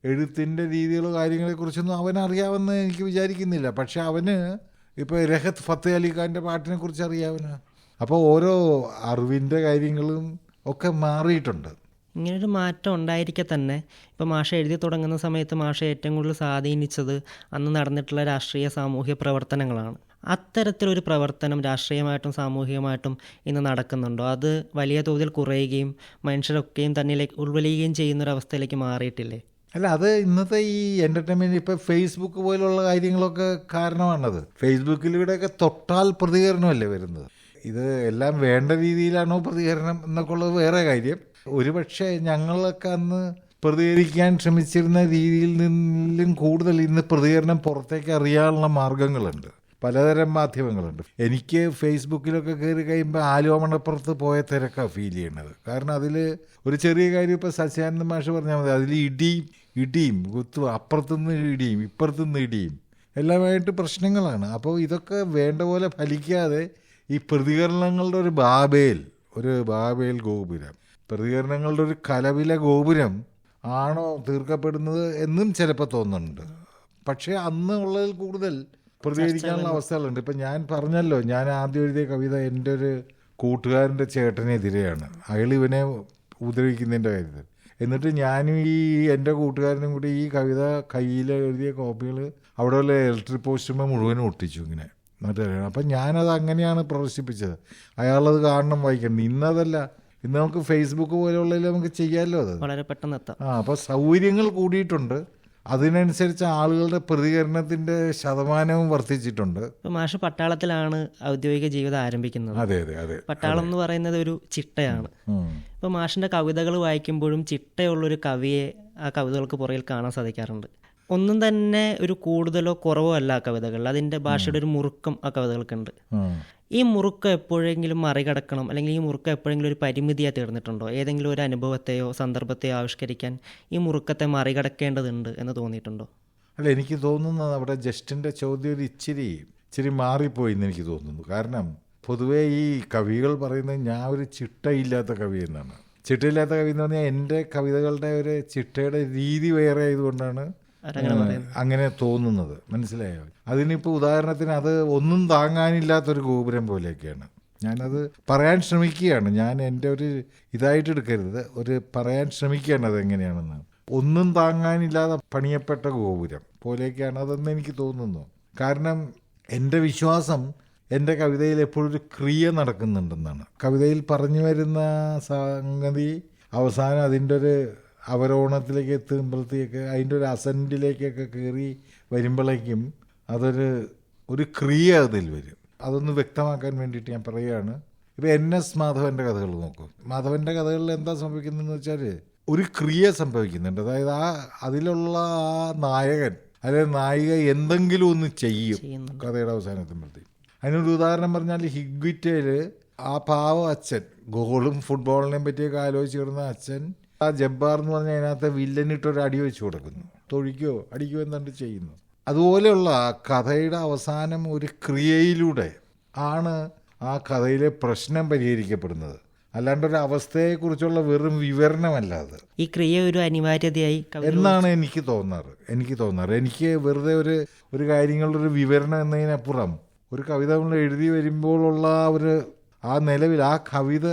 എഴുത്തിന്റെ രീതികളോ കാര്യങ്ങളെക്കുറിച്ചൊന്നും അവൻ അറിയാമെന്ന് എനിക്ക് വിചാരിക്കുന്നില്ല. പക്ഷെ അവന് ഇപ്പോൾ രഹത്ത് ഫത്തേ അലിഖാന്റെ പാട്ടിനെ കുറിച്ച് അറിയാവന്. അപ്പോൾ ഓരോ അറിവിന്റെ കാര്യങ്ങളും ഒക്കെ മാറിയിട്ടുണ്ട്. ഇങ്ങനൊരു മാറ്റം ഉണ്ടായിരിക്കെ തന്നെ. ഇപ്പോൾ മാഷ എഴുതി തുടങ്ങുന്ന സമയത്ത് മാഷ ഏറ്റവും കൂടുതൽ സ്വാധീനിച്ചത് അന്ന് നടന്നിട്ടുള്ള രാഷ്ട്രീയ സാമൂഹ്യ പ്രവർത്തനങ്ങളാണ്. അത്തരത്തിലൊരു പ്രവർത്തനം രാഷ്ട്രീയമായിട്ടും സാമൂഹികമായിട്ടും ഇന്ന് നടക്കുന്നുണ്ടോ? അത് വലിയ തോതിൽ കുറയുകയും മനുഷ്യരൊക്കെയും തന്നിലേക്ക് ഉൾവലിയുകയും ചെയ്യുന്നൊരവസ്ഥയിലേക്ക് മാറിയിട്ടില്ലേ? അല്ല അത് ഇന്നത്തെ ഈ എന്റർടൈൻമെന്റ് ഇപ്പോൾ ഫേസ്ബുക്ക് പോലുള്ള കാര്യങ്ങളൊക്കെ കാരണമാണത്. ഫേസ്ബുക്കിലൂടെയൊക്കെ തൊട്ടാൽ പ്രതികരണമല്ലേ വരുന്നത്? ഇത് എല്ലാം വേണ്ട രീതിയിലാണോ പ്രതികരണം എന്നൊക്കെ ഉള്ളത് വേറെ കാര്യം. ഒരുപക്ഷെ ഞങ്ങളൊക്കെ അന്ന് പ്രതികരിക്കാൻ ശ്രമിച്ചിരുന്ന രീതിയിൽ നിന്നും കൂടുതൽ ഇന്ന് പ്രതികരണം പുറത്തേക്ക് അറിയാനുള്ള മാർഗങ്ങളുണ്ട്. പലതരം മാധ്യമങ്ങളുണ്ട്. എനിക്ക് ഫേസ്ബുക്കിലൊക്കെ കയറി കഴിയുമ്പോൾ ആലുവ മണപ്പുറത്ത് പോയ തിരക്കാണ് ഫീൽ ചെയ്യണത് കാരണം അതിൽ ഒരു ചെറിയ കാര്യം ഇപ്പോൾ സത്യാനന്ദ മാഷ് പറഞ്ഞാൽ മതി. അതിൽ ഇടിയും ഇടിയും കുത്തു അപ്പുറത്തുനിന്ന് ഇടിയും ഇപ്പുറത്തുനിന്ന് ഇടിയും എല്ലാമായിട്ട് പ്രശ്നങ്ങളാണ്. അപ്പോൾ ഇതൊക്കെ വേണ്ട പോലെ ഫലിക്കാതെ ഈ പ്രതികരണങ്ങളുടെ ഒരു ബാബേൽ ഒരു ബാബേൽ ഗോപുരം പ്രതികരണങ്ങളുടെ ഒരു കലവില ഗോപുരം ആണോ തീർക്കപ്പെടുന്നത് എന്നും ചിലപ്പോൾ തോന്നുന്നുണ്ട്. പക്ഷേ അന്ന് ഉള്ളതിൽ കൂടുതൽ പ്രതികരിക്കാനുള്ള അവസ്ഥകളുണ്ട്. ഇപ്പം ഞാൻ പറഞ്ഞല്ലോ ഞാൻ ആദ്യം എഴുതിയ കവിത എന്റെ ഒരു കൂട്ടുകാരന്റെ ചേട്ടനെതിരെയാണ്. അയാൾ ഇവനെ ഉപദ്രവിക്കുന്നതിന്റെ കാര്യത്തിൽ. എന്നിട്ട് ഞാനും ഈ എന്റെ കൂട്ടുകാരനും കൂടി ഈ കവിത കയ്യിൽ എഴുതിയ കോപ്പികൾ അവിടെ ഉള്ള ഇലക്ട്രിക് പോസ്റ്റുമ്പോൾ മുഴുവനും ഒട്ടിച്ചു ഇങ്ങനെ. മറ്റേ അപ്പം ഞാനത് അങ്ങനെയാണ് പ്രദർശിപ്പിച്ചത്. അയാളത് കാണണം വായിക്കണം. ഇന്നതല്ല. ഇന്ന് നമുക്ക് ഫേസ്ബുക്ക് പോലെയുള്ളതിൽ നമുക്ക് ചെയ്യാമല്ലോ അത്? വളരെ പെട്ടെന്ന് എത്താം. ആ അപ്പോൾ സൗകര്യങ്ങൾ കൂടിയിട്ടുണ്ട്. അതിനനുസരിച്ച് ആളുകളുടെ പ്രതികരണത്തിന്റെ ശതമാനവും വർദ്ധിച്ചിട്ടുണ്ട്. മാഷ് പട്ടാളത്തിലാണ് ഔദ്യോഗിക ജീവിതം ആരംഭിക്കുന്നത്. അതെ അതെ അതെ. പട്ടാളം എന്ന് പറയുന്നത് ഒരു ചിട്ടയാണ്. ഇപ്പൊ മാഷിന്റെ കവിതകൾ വായിക്കുമ്പോഴും ചിട്ടയുള്ളൊരു കവിയെ ആ കവിതകൾക്ക് പുറകിൽ കാണാൻ സാധിക്കാറുണ്ട്. ഒന്നും തന്നെ ഒരു കൂടുതലോ കുറവോ അല്ല ആ കവിതകൾ. അതിന്റെ ഭാഷയുടെ ഒരു മുറുക്കം ആ കവിതകൾക്കുണ്ട്. ഈ മുറുക്കം എപ്പോഴെങ്കിലും മറികടക്കണം അല്ലെങ്കിൽ ഈ മുറുക്കം എപ്പോഴെങ്കിലും ഒരു പരിമിതിയായി തീർന്നിട്ടുണ്ടോ? ഏതെങ്കിലും ഒരു അനുഭവത്തെയോ സന്ദർഭത്തെയോ ആവിഷ്കരിക്കാൻ ഈ മുറുക്കത്തെ മറികടക്കേണ്ടതുണ്ട് എന്ന് തോന്നിയിട്ടുണ്ടോ? അല്ല എനിക്ക് തോന്നുന്നത് അവിടെ ജസ്റ്റിന്റെ ചോദ്യം ഒരു ഇച്ചിരി ഇച്ചിരി മാറിപ്പോയി എന്ന് എനിക്ക് തോന്നുന്നു. കാരണം പൊതുവേ ഈ കവികൾ പറയുന്നത് ഞാൻ ഒരു ചിട്ടയില്ലാത്ത കവി എന്നാണ്. ചിട്ടയില്ലാത്ത കവി എന്ന് പറഞ്ഞാൽ എന്റെ കവിതകളുടെ ഒരു ചിട്ടയുടെ രീതി വേറെ ആയതുകൊണ്ടാണ് അങ്ങനെ തോന്നുന്നത്. മനസ്സിലായോ? അതിനിപ്പോൾ ഉദാഹരണത്തിന് അത് ഒന്നും താങ്ങാനില്ലാത്തൊരു ഗോപുരം പോലെയൊക്കെയാണ്. ഞാനത് പറയാൻ ശ്രമിക്കുകയാണ്. ഞാൻ എന്റെ ഒരു ഇതായിട്ട് എടുക്കരുത്. ഒരു പറയാൻ ശ്രമിക്കുകയാണ് അതെങ്ങനെയാണെന്ന്. ഒന്നും താങ്ങാനില്ലാതെ പണിയപ്പെട്ട ഗോപുരം പോലെയൊക്കെയാണ് അതെന്ന് എനിക്ക് തോന്നുന്നു. കാരണം എന്റെ വിശ്വാസം എന്റെ കവിതയിൽ എപ്പോഴും ഒരു ക്രിയ നടക്കുന്നുണ്ടെന്നാണ്. കവിതയിൽ പറഞ്ഞു വരുന്ന സംഗതി അവസാനം അതിന്റെ ഒരു അവരോഹണത്തിലേക്ക് എത്തുമ്പോഴത്തേക്ക് അതിന്റെ ഒരു അസന്റിലേക്കൊക്കെ കയറി വരുമ്പോഴേക്കും അതൊരു ഒരു ക്രിയ അതിൽ വരും. അതൊന്ന് വ്യക്തമാക്കാൻ വേണ്ടിയിട്ട് ഞാൻ പറയുകയാണ്. ഇപ്പോൾ എൻ എസ് മാധവന്റെ കഥകൾ നോക്കും. മാധവന്റെ കഥകളിൽ എന്താ സംഭവിക്കുന്നതെന്ന് വെച്ചാൽ ഒരു ക്രിയ സംഭവിക്കുന്നുണ്ട്. അതായത് ആ അതിലുള്ള ആ നായകൻ അല്ലെങ്കിൽ നായിക എന്തെങ്കിലും ഒന്ന് ചെയ്യും. കഥയുടെ അവസാനത്തുമ്പോഴത്തേക്ക്. അതിനൊരു ഉദാഹരണം പറഞ്ഞാൽ ഹിഗ്വിറ്റയിൽ ആ പാവ അച്ഛൻ ഗോളും ഫുട്ബോളിനെയും പറ്റിയൊക്കെ ആലോചിച്ച് കിടന്ന അച്ഛൻ ആ ജബ്ബാർ എന്ന് പറഞ്ഞാൽ അതിനകത്ത് വില്ലനിട്ട് ഒരു അടി വെച്ച് കൊടുക്കുന്നു. തൊഴിക്കോ അടിക്കോ എന്നിട്ട് ചെയ്യുന്നു. അതുപോലെയുള്ള ആ കഥയുടെ അവസാനം ഒരു ക്രിയയിലൂടെ ആണ് ആ കഥയിലെ പ്രശ്നം പരിഹരിക്കപ്പെടുന്നത്. അല്ലാണ്ട് ഒരു അവസ്ഥയെക്കുറിച്ചുള്ള വെറും വിവരണമല്ല അത്. ഈ ക്രിയ ഒരു അനിവാര്യതയായി എന്നാണ് എനിക്ക് തോന്നാറ്. എനിക്ക് തോന്നാറ്. എനിക്ക് വെറുതെ ഒരു ഒരു കാര്യങ്ങളുടെ ഒരു വിവരണം എന്നതിനപ്പുറം ഒരു കവിത നമ്മൾ എഴുതി വരുമ്പോഴുള്ള ഒരു ആ നിലവിൽ ആ കവിത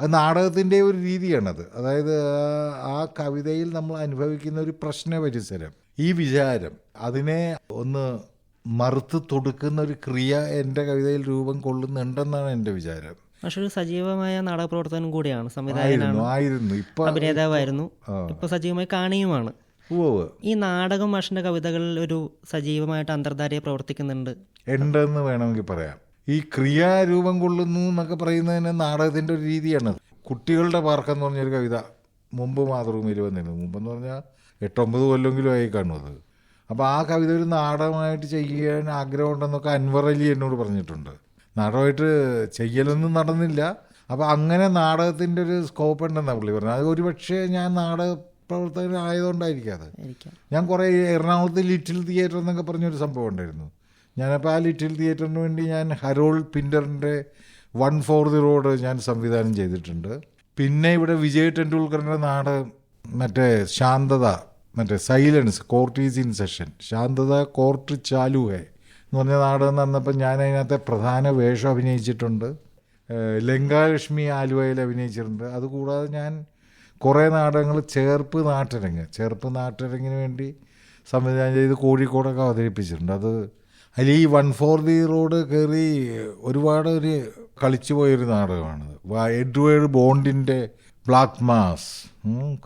അത് നാടകത്തിന്റെ ഒരു രീതിയാണത്. അതായത് ആ- കവിതയിൽ നമ്മൾ അനുഭവിക്കുന്ന ഒരു പ്രശ്ന പരിസരം ഈ വിചാരം അതിനെ ഒന്ന് മറുത്ത് തൊടുക്കുന്ന ഒരു ക്രിയ എന്റെ കവിതയിൽ രൂപം കൊള്ളുന്നുണ്ടെന്നാണ് എന്റെ വിചാരം. പക്ഷെ ഒരു സജീവമായ നാടക പ്രവർത്തനം കൂടിയാണ് സംവിധായകനാണ് ആയിരുന്നു ഇപ്പൊ അഭിനേതാവായിരുന്നു. ആ. സജീവമായി കാണിയുമാണ്. ഈ നാടകം മഷിന്റെ കവിതകളിൽ ഒരു സജീവമായിട്ട് അന്തർധാരയെ പ്രവർത്തിക്കുന്നുണ്ട്. ഉണ്ടെന്ന് വേണമെങ്കിൽ പറയാം. ഈ ക്രിയാരൂപം കൊള്ളുന്നു എന്നൊക്കെ പറയുന്നതിന് നാടകത്തിന്റെ ഒരു രീതിയാണ് കുട്ടികളുടെ പാർക്കെന്ന് പറഞ്ഞൊരു കവിത മുമ്പ് മാതൃഭൂമിയിൽ വന്നിരുന്നു. മുമ്പെന്ന് പറഞ്ഞാൽ എട്ടൊമ്പത് കൊല്ലെങ്കിലും ആയി കാണും അത്. അപ്പോൾ ആ കവിത ഒരു നാടകമായിട്ട് ചെയ്യാൻ ആഗ്രഹമുണ്ടെന്നൊക്കെ അൻവർ അലി എന്നോട് പറഞ്ഞിട്ടുണ്ട്. നാടകമായിട്ട് ചെയ്യലൊന്നും നടന്നില്ല. അപ്പോൾ അങ്ങനെ നാടകത്തിന്റെ ഒരു സ്കോപ്പ് ഉണ്ടെന്നാണ് പുള്ളി പറഞ്ഞത്. അത് ഒരുപക്ഷെ ഞാൻ നാടക പ്രവർത്തകനായതുകൊണ്ടായിരിക്കും അത് ഞാൻ കുറേ എറണാകുളത്ത് ലിറ്റിൽ തിയേറ്റർ എന്നൊക്കെ പറഞ്ഞൊരു സംഭവം ഉണ്ടായിരുന്നു. ഞാനപ്പോൾ ആ ലിറ്റിൽ തിയേറ്ററിന് വേണ്ടി ഞാൻ ഹരോൾ പിൻഡറിന്റെ വൺ ഫോർ ദി റോഡ് ഞാൻ സംവിധാനം ചെയ്തിട്ടുണ്ട്. പിന്നെ ഇവിടെ വിജയ് ടെണ്ടുൽക്കറിന്റെ നാടകം മറ്റേ ശാന്തത മറ്റേ silence court is in session ശാന്തത കോർട്ട് ചാലുവേ എന്ന് പറഞ്ഞ നാടകം നടന്നപ്പോൾ ഞാൻ അതിനകത്തെ പ്രധാന വേഷം അഭിനയിച്ചിട്ടുണ്ട്. ലങ്കാലക്ഷ്മി ആലുവയിൽ അഭിനയിച്ചിട്ടുണ്ട്. അതുകൂടാതെ ഞാൻ കുറേ നാടകങ്ങൾ ചേർപ്പ് നാട്ടരങ്ങ് ചേർപ്പ് നാട്ടരങ്ങിന് വേണ്ടി സംവിധാനം ചെയ്ത് കോഴിക്കോടൊക്കെ അവതരിപ്പിച്ചിട്ടുണ്ട്. അത് അതിൽ ഈ വൺ ഫോർ ദി റോഡ് കയറി ഒരുപാട് ഒരു കളിച്ചു പോയൊരു നാടകമാണത്. എഡ്വേഡ് എഡ്വേർഡ് ബോണ്ടിന്റെ ബ്ലാക്ക് മാസ്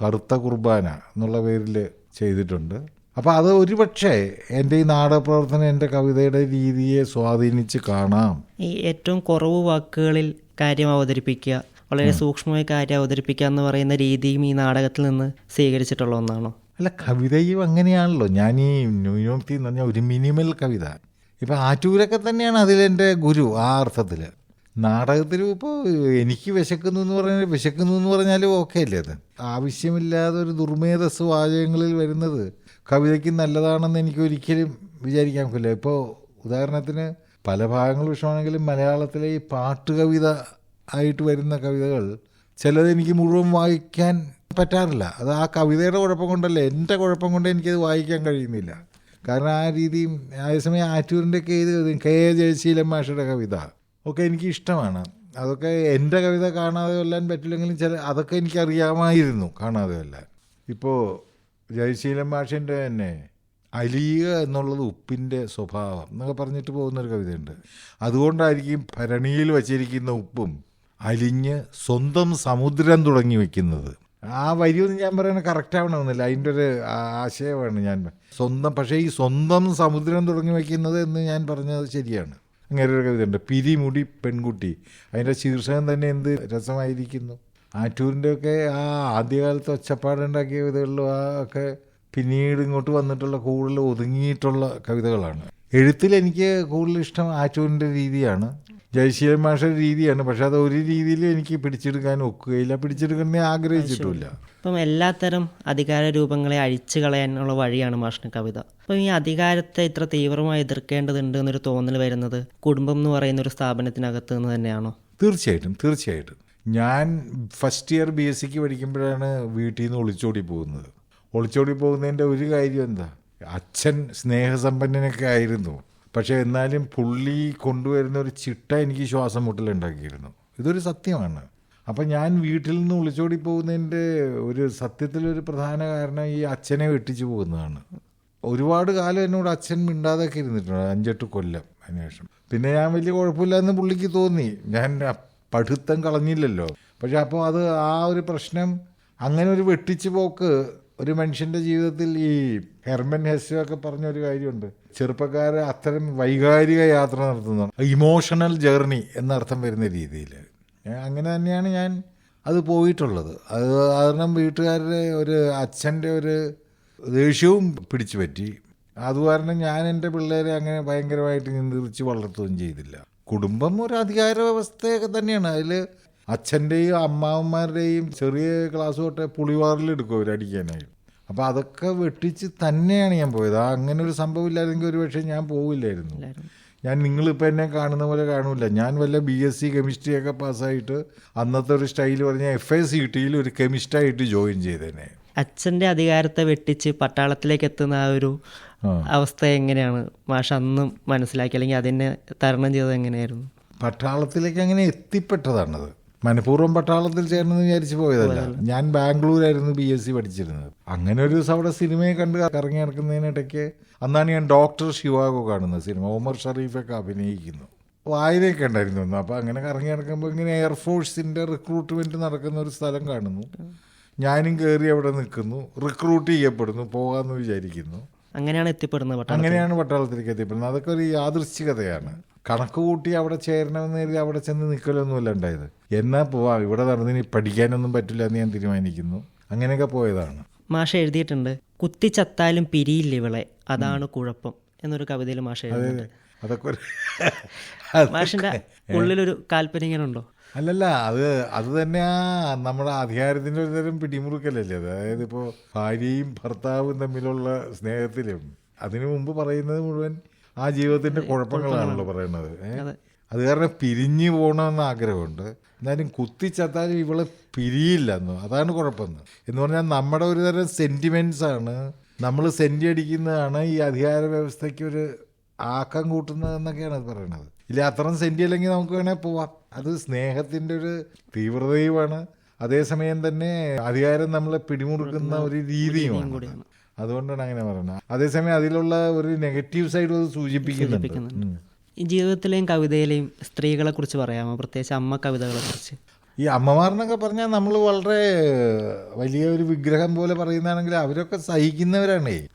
കറുത്ത കുർബാന എന്നുള്ള പേരിൽ ചെയ്തിട്ടുണ്ട്. അപ്പോൾ അത് ഒരുപക്ഷെ എന്റെ ഈ നാടകപ്രവർത്തനം എന്റെ കവിതയുടെ രീതിയെ സ്വാധീനിച്ച് കാണാം. ഈ ഏറ്റവും കുറവ് വാക്കുകളിൽ കാര്യം അവതരിപ്പിക്കുക വളരെ സൂക്ഷ്മമായ കാര്യം അവതരിപ്പിക്കുക എന്ന് പറയുന്ന രീതിയും ഈ നാടകത്തിൽ നിന്ന് സ്വീകരിച്ചിട്ടുള്ള ഒന്നാണോ? അല്ല കവിതയും അങ്ങനെയാണല്ലോ. ഞാൻ ഈ ന്യൂയോർക്കിൽ എന്ന് പറഞ്ഞാൽ ഒരു മിനിമൽ കവിത. ഇപ്പം ആറ്റൂരൊക്കെ തന്നെയാണ് അതിലെന്റെ ഗുരു ആ അർത്ഥത്തിൽ നാടകത്തിലും ഇപ്പോൾ എനിക്ക് വിശക്കുന്നു എന്ന് പറഞ്ഞാൽ വിശക്കുന്നു എന്ന് പറഞ്ഞാലും ഓക്കെ അല്ലേ അത്? ആവശ്യമില്ലാതെ ഒരു ദുർമേധസ് വാചകങ്ങളിൽ വരുന്നത് കവിതയ്ക്ക് നല്ലതാണെന്ന് എനിക്ക് ഒരിക്കലും വിചാരിക്കാൻ പറ്റില്ല. ഇപ്പോൾ ഉദാഹരണത്തിന് പല ഭാഗങ്ങൾ വിഷമാണെങ്കിലും മലയാളത്തിലെ ഈ പാട്ട് കവിത ആയിട്ട് വരുന്ന കവിതകൾ ചിലത് എനിക്ക് മുഴുവൻ വായിക്കാൻ പറ്റാറില്ല. അത് ആ കവിതയുടെ കുഴപ്പം കൊണ്ടല്ല? എന്റെ കുഴപ്പം കൊണ്ട് എനിക്കത് വായിക്കാൻ കഴിയുന്നില്ല. കാരണം ആ രീതിയും അതേസമയം ആറ്റൂരിന്റെ ഒക്കെ ഏത് കവിതയും കെ എ ജയശീലൻ മാഷയുടെ കവിത ഒക്കെ എനിക്ക് ഇഷ്ടമാണ് അതൊക്കെ എന്റെ കവിത കാണാതെ കൊല്ലാൻ പറ്റില്ലെങ്കിലും ചില അതൊക്കെ എനിക്കറിയാമായിരുന്നു കാണാതെ കൊല്ലാൻ. ഇപ്പോൾ ജയശീലൻ മാഷിന്റെ തന്നെ അലിയുക എന്നുള്ളത് ഉപ്പിന്റെ സ്വഭാവം എന്നൊക്കെ പറഞ്ഞിട്ട് പോകുന്നൊരു കവിതയുണ്ട്. അതുകൊണ്ടായിരിക്കും ഭരണിയിൽ വച്ചിരിക്കുന്ന ഉപ്പും അലിഞ്ഞ് സ്വന്തം സമുദ്രം തുടങ്ങി വെക്കുന്നത്. ആ വരിയൊന്നും ഞാൻ പറയുന്നത് കറക്റ്റ് ആവണമെന്നില്ല. അതിന്റെ ഒരു ആശയമാണ് ഞാൻ. സ്വന്തം പക്ഷേ ഈ സ്വന്തം സമുദ്രം തുടങ്ങി വയ്ക്കുന്നത് എന്ന് ഞാൻ പറഞ്ഞത് ശരിയാണ്. അങ്ങനെ ഒരു കവിതയുണ്ട്. പിരിമുടി പെൺകുട്ടി. അതിന്റെ ശീർഷകം തന്നെ എന്ത് രസമായിരിക്കുന്നു. ആറ്റൂരിന്റെ ഒക്കെ ആ ആദ്യകാലത്ത് ഒച്ചപ്പാടുണ്ടാക്കിയ കവിതകളിലും ആ ഒക്കെ പിന്നീട് ഇങ്ങോട്ട് വന്നിട്ടുള്ള കൂടുതൽ ഒതുങ്ങിയിട്ടുള്ള കവിതകളാണ്. എഴുത്തിൽ എനിക്ക് കൂടുതൽ ഇഷ്ടം ആറ്റൂരിന്റെ രീതിയാണ്. ജയശീലൻ മാഷയുടെ രീതിയാണ്. പക്ഷെ അത് ഒരു രീതിയിൽ എനിക്ക് പിടിച്ചെടുക്കാൻ ഒക്കുകയില്ല. പിടിച്ചെടുക്കണമെന്ന് ആഗ്രഹിച്ചിട്ടില്ല. ഇപ്പം എല്ലാത്തരം അധികാര രൂപങ്ങളെ അഴിച്ചു കളയാനുള്ള വഴിയാണ് മാഷിന് കവിത. അപ്പം ഈ അധികാരത്തെ ഇത്ര തീവ്രമായി എതിർക്കേണ്ടതുണ്ട് എന്നൊരു തോന്നൽ വരുന്നത് കുടുംബം എന്ന് പറയുന്ന ഒരു സ്ഥാപനത്തിനകത്ത് നിന്ന് തന്നെയാണോ? തീർച്ചയായിട്ടും തീർച്ചയായിട്ടും. ഞാൻ ഫസ്റ്റ് ഇയർ ബി എസ് സിക്ക് പഠിക്കുമ്പോഴാണ് വീട്ടിൽ നിന്ന് ഒളിച്ചോടി പോകുന്നത്. ഒളിച്ചോടി പോകുന്നതിന്റെ ഒരു കാര്യം എന്താ? അച്ഛൻ സ്നേഹസമ്പന്നനൊക്കെ ആയിരുന്നു പക്ഷേ എന്നാലും പുള്ളി കൊണ്ടുവരുന്ന ഒരു ചിട്ട എനിക്ക് ശ്വാസം മുട്ടലുണ്ടാക്കിയിരുന്നു ഇതൊരു സത്യമാണ്. അപ്പം ഞാൻ വീട്ടിൽ നിന്ന് ഒളിച്ചോടി പോകുന്നതിന്റെ ഒരു സത്യത്തിലൊരു പ്രധാന കാരണം ഈ അച്ഛനെ വെട്ടിച്ചു പോകുന്നതാണ്. ഒരുപാട് കാലം എന്നോട് അച്ഛൻ മിണ്ടാതൊക്കെ ഇരുന്നിട്ടുണ്ട്. അഞ്ചെട്ട് കൊല്ലം അതിനുശേഷം പിന്നെ ഞാൻ വലിയ കുഴപ്പമില്ലാന്ന് പുള്ളിക്ക് തോന്നി. ഞാൻ പഠിത്തം കളഞ്ഞില്ലല്ലോ. പക്ഷെ അപ്പോൾ അത് ആ ഒരു പ്രശ്നം അങ്ങനെ ഒരു വെട്ടിച്ചു പോക്ക് ഒരു മനുഷ്യന്റെ ജീവിതത്തിൽ ഈ ഹെർമൻ ഹെസ്സോ ഒക്കെ പറഞ്ഞൊരു കാര്യമുണ്ട്. ചെറുപ്പക്കാർ അത്തരം വൈകാരിക യാത്ര നടത്തുന്ന ഇമോഷണൽ ജേർണി എന്നർത്ഥം വരുന്ന രീതിയിൽ. അങ്ങനെ തന്നെയാണ് ഞാൻ അത് പോയിട്ടുള്ളത്. അത് കാരണം വീട്ടുകാരുടെ ഒരു അച്ഛന്റെ ഒരു ദേഷ്യവും പിടിച്ചു പറ്റി. അത് കാരണം ഞാൻ എന്റെ പിള്ളേരെ അങ്ങനെ ഭയങ്കരമായിട്ട് നിയന്ത്രിച്ച് വളർത്തുകയും ചെയ്തില്ല. കുടുംബം ഒരു അധികാര വ്യവസ്ഥയൊക്കെ തന്നെയാണ്. അതിൽ അച്ഛന്റെയും അമ്മാവന്മാരുടെയും ചെറിയ ക്ലാസ് തൊട്ടേ പുളിവാറിലെടുക്കും അവരടിക്കാനായിട്ട് അപ്പോൾ അതൊക്കെ വെട്ടിച്ച് തന്നെയാണ് ഞാൻ പോയത്. ആ അങ്ങനെ ഒരു സംഭവം ഇല്ലായിരുന്നെങ്കിൽ ഒരു പക്ഷേ ഞാൻ പോവില്ലായിരുന്നു. ഞാൻ നിങ്ങളിപ്പോൾ എന്നെ കാണുന്ന പോലെ കാണില്ല ഞാൻ വല്ല ബി എസ് സി കെമിസ്ട്രിയൊക്കെ പാസ്സായിട്ട് അന്നത്തെ ഒരു സ്റ്റൈൽ പറഞ്ഞാൽ എഫ് എ സി ടിയിൽ ഒരു കെമിസ്റ്റായിട്ട് ജോയിൻ ചെയ്തേനെ. അച്ഛന്റെ അധികാരത്തെ വെട്ടിച്ച് പട്ടാളത്തിലേക്ക് എത്തുന്ന ആ ഒരു അവസ്ഥ എങ്ങനെയാണ്? മാഷ അന്നും മനസ്സിലാക്കി. അല്ലെങ്കിൽ അതിനെ തരണം ചെയ്തത് എങ്ങനെയായിരുന്നു? പട്ടാളത്തിലേക്ക് അങ്ങനെ എത്തിപ്പെട്ടതാണത്. മനഃപൂർവം പട്ടാളത്തിൽ ചേർന്നെന്ന് വിചാരിച്ചു പോയതല്ല. ഞാൻ ബാംഗ്ലൂരായിരുന്നു ബി എസ് സി പഠിച്ചിരുന്നത്. അങ്ങനെ ഒരു ദിവസം അവിടെ സിനിമയെ കണ്ട് കറങ്ങി നടക്കുന്നതിനിടയ്ക്ക് അന്നാണ് ഞാൻ ഡോക്ടർ ഷിവാഗോ കാണുന്നത് സിനിമ. ഒമർ ഷറീഫൊക്കെ അഭിനയിക്കുന്നു. വായനയൊക്കെ ഉണ്ടായിരുന്നു ഒന്ന് അപ്പോൾ അങ്ങനെ കറങ്ങി നടക്കുമ്പോൾ ഇങ്ങനെ എയർഫോഴ്സിന്റെ റിക്രൂട്ട്മെന്റ് നടക്കുന്ന ഒരു സ്ഥലം കാണുന്നു. ഞാനും കയറി അവിടെ നിൽക്കുന്നു. റിക്രൂട്ട് ചെയ്യപ്പെടുന്നു. പോകാമെന്ന് വിചാരിക്കുന്നു. അങ്ങനെയാണ് എത്തിപ്പെടുന്നത് അങ്ങനെയാണ് പട്ടാളത്തിലേക്ക് എത്തിപ്പെടുന്നത്. അതൊക്കെ ഒരു യാദൃശ്ചികതയാണ്. കണക്ക് കൂട്ടി അവിടെ ചേരണമെന്ന് കരുതി അവിടെ ചെന്ന് നിൽക്കലൊന്നുമല്ല ഉണ്ടായത്. എന്നാ പോവാ ഇവിടെ നടന്നിനി പഠിക്കാനൊന്നും പറ്റില്ല എന്ന് ഞാൻ തീരുമാനിക്കുന്നു. അങ്ങനെയൊക്കെ പോയതാണ്. മാഷ എഴുതിയിട്ടുണ്ട് കുത്തിച്ചത്താലും പിരിയില്ല ഇവളെ അതാണ് കുഴപ്പം എന്നൊരു കവിതയിൽ മാഷ എഴുതിയിട്ടുണ്ട്. അതൊക്കെ മാഷിന്റെ ഉള്ളിലൊരു കാൽപ്പര്യങ്ങളുണ്ടോ അല്ലല്ല അത് അത് തന്നെയാ നമ്മുടെ അധികാരത്തിന്റെ ഒരു തരം പിടിമുറുക്കലല്ലേ അതായത് ഇപ്പോ ഭാര്യയും ഭർത്താവും തമ്മിലുള്ള സ്നേഹത്തിലും അതിനു മുമ്പ് പറയുന്നത് മുഴുവൻ ആ ജീവിതത്തിന്റെ കുഴപ്പങ്ങളാണല്ലോ പറയുന്നത്? അത്. കാരണം പിരിഞ്ഞു പോകണമെന്ന് ആഗ്രഹമുണ്ട്. എന്നാലും കുത്തിച്ചത്താലും ഇവൾ പിരിയില്ല എന്ന്. അതാണ് കുഴപ്പമെന്ന് എന്ന്. പറഞ്ഞാൽ നമ്മുടെ ഒരു തരം സെന്റിമെന്റ്സ് ആണ്. നമ്മൾ സെന്റി അടിക്കുന്നതാണ് ഈ അധികാര വ്യവസ്ഥയ്ക്ക് ഒരു ആക്കം കൂട്ടുന്നതെന്നൊക്കെയാണ് അത് പറയുന്നത്. ഇല്ല അത്രയും സെന്റി അല്ലെങ്കിൽ നമുക്ക് വേണേൽ പോവാം. അത് സ്നേഹത്തിന്റെ ഒരു തീവ്രതയുമാണ്. അതേസമയം തന്നെ അധികാരം നമ്മളെ പിടിമുറുക്കുന്ന ഒരു രീതിയുമാണ്. അതുകൊണ്ടാണ് അങ്ങനെ പറയുന്നത്. അതേസമയം അതിലുള്ള ഒരു നെഗറ്റീവ് സൈഡ് അത് സൂചിപ്പിക്കുന്നുണ്ട്. ജീവിതത്തിലെയും കവിതയിലെയും സ്ത്രീകളെ കുറിച്ച് പറയാമോ? പ്രത്യേകിച്ച് അമ്മ കവിതകളെ കുറിച്ച്? ഈ അമ്മമാരെന്നൊക്കെ പറഞ്ഞാൽ നമ്മൾ വളരെ വലിയ ഒരു വിഗ്രഹം പോലെ പറയുന്നതാണെങ്കിൽ അവരൊക്കെ സഹിക്കുന്നവരാണേ.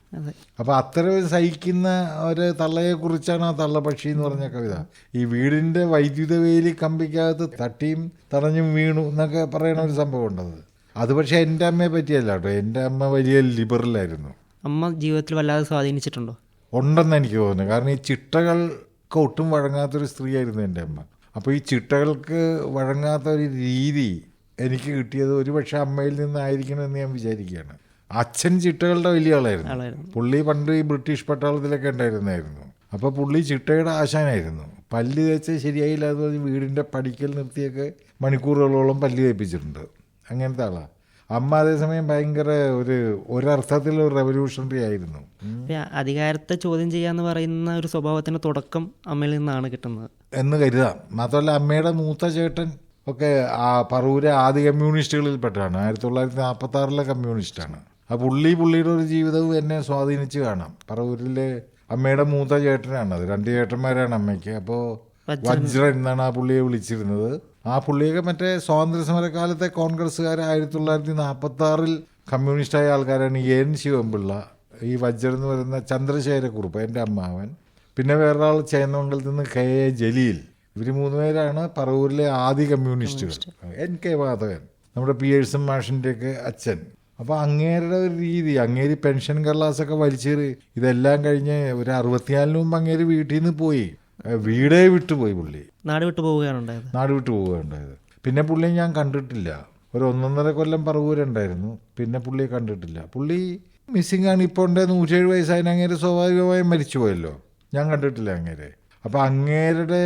അപ്പൊ അത്തരം സഹിക്കുന്ന ഒരു തള്ളയെ കുറിച്ചാണ് ആ തള്ളപക്ഷി എന്ന് പറഞ്ഞ കവിത. ഈ വീടിന്റെ വൈദ്യുത വേലി കമ്പിക്കകത്ത് തട്ടിയും തടഞ്ഞും വീണു എന്നൊക്കെ പറയണ ഒരു സംഭവം ഉണ്ടത് അത് പക്ഷെ എന്റെ അമ്മയെ പറ്റിയല്ല കേട്ടോ. എന്റെ അമ്മ വലിയ ലിബറലായിരുന്നു. അമ്മ ജീവിതത്തിൽ വല്ലാതെ സ്വാധീനിച്ചിട്ടുണ്ടോ? ഉണ്ടെന്ന് എനിക്ക് തോന്നുന്നു. കാരണം ഈ ചിട്ടകൾക്ക് ഒട്ടും വഴങ്ങാത്തൊരു സ്ത്രീയായിരുന്നു എന്റെ അമ്മ. അപ്പോൾ ഈ ചിട്ടകൾക്ക് വഴങ്ങാത്ത ഒരു രീതി എനിക്ക് കിട്ടിയത് ഒരു പക്ഷേ അമ്മയിൽ നിന്നായിരിക്കണമെന്ന് ഞാൻ വിചാരിക്കുകയാണ്. അച്ഛൻ ചിട്ടകളുടെ വലിയ ആളായിരുന്നു. പുള്ളി പണ്ട് ഈ ബ്രിട്ടീഷ് പട്ടാളത്തിലൊക്കെ ഉണ്ടായിരുന്നായിരുന്നു. അപ്പോൾ പുള്ളി ചിട്ടയുടെ ആശാനായിരുന്നു. പല്ല് തേച്ച് ശരിയായില്ല എന്ന് പറഞ്ഞ് വീടിന്റെ പടിക്കൽ നിർത്തിയൊക്കെ മണിക്കൂറുകളോളം പല്ല് തേപ്പിച്ചിട്ടുണ്ട്. അങ്ങനത്തെ ആളാണ് അമ്മ അതേസമയം ഭയങ്കര ഒരു ഒരർത്ഥത്തിൽ ഒരു റെവല്യൂഷണറി ആയിരുന്നു. അധികാരത്തെ ചോദ്യം ചെയ്യാന്ന് പറയുന്ന ഒരു സ്വഭാവത്തിന്റെ തുടക്കം അമ്മയിൽ നിന്നാണ് കിട്ടുന്നത്. എന്ന് കരുതാം. മാത്രമല്ല അമ്മയുടെ മൂത്ത ചേട്ടൻ ഒക്കെ ആ പറവൂരെ ആദ്യ കമ്മ്യൂണിസ്റ്റുകളിൽപ്പെട്ടാണ് ആയിരത്തി തൊള്ളായിരത്തി നാൽപ്പത്തി ആറിലെ കമ്മ്യൂണിസ്റ്റാണ്. ആ പുള്ളി പുള്ളിയുടെ ഒരു ജീവിതവും എന്നെ സ്വാധീനിച്ച് കാണാം. പറവൂരിലെ അമ്മയുടെ മൂത്ത ചേട്ടനാണ് അത്. രണ്ട് ചേട്ടന്മാരാണ് അമ്മയ്ക്ക്. അപ്പോൾ വജ്ര എന്നാണ് ആ പുള്ളിയെ വിളിച്ചിരുന്നത്. ആ പുള്ളിയൊക്കെ മറ്റേ സ്വാതന്ത്ര്യസമരകാലത്തെ കോൺഗ്രസ്സുകാർ ആയിരത്തി തൊള്ളായിരത്തി നാൽപ്പത്തി ആറിൽ കമ്മ്യൂണിസ്റ്റായ ആൾക്കാരാണ് എൻ ശിവമ്പിള്ള ഈ വജ്രം എന്ന് പറയുന്ന ചന്ദ്രശേഖരക്കുറുപ്പ് എന്റെ അമ്മാവൻ. പിന്നെ വേറൊരാൾ ചേന്നമംഗലത്ത് നിന്ന് കെ എ ജലീൽ. ഇവർ മൂന്ന് പേരാണ് പറവൂരിലെ ആദ്യ കമ്മ്യൂണിസ്റ്റുകൾ. എൻ കെ മാധവൻ നമ്മുടെ പിയേഴ്സൺ മാഷിന്റെയൊക്കെ അച്ഛൻ. അപ്പോൾ അങ്ങേരുടെ ഒരു രീതി അങ്ങേരി പെൻഷൻ കള്ളാസൊക്കെ വലിച്ചേറി ഇതെല്ലാം കഴിഞ്ഞ് ഒരു അറുപത്തിനാലിന് മുമ്പ് അങ്ങേര് വീട്ടിൽ നിന്ന് പോയി. വീടേ വിട്ടുപോയി പുള്ളി. നാട് വിട്ടു പോവുകയാണുണ്ടായത് നാട് വിട്ടു പോവുകയുണ്ടായത് പിന്നെ പുള്ളിയെ ഞാൻ കണ്ടിട്ടില്ല. ഒരു ഒന്നൊന്നര കൊല്ലം പറവൂരുണ്ടായിരുന്നു പിന്നെ പുള്ളിയെ കണ്ടിട്ടില്ല. പുള്ളി മിസ്സിംഗ് ആണ് ഇപ്പോൾ ഉണ്ട്. നൂറ്റേഴ് വയസ്സായതിന് അങ്ങേര് സ്വാഭാവികമായും മരിച്ചു പോയല്ലോ ഞാൻ കണ്ടിട്ടില്ല അങ്ങേരെ. അപ്പം അങ്ങേരുടെ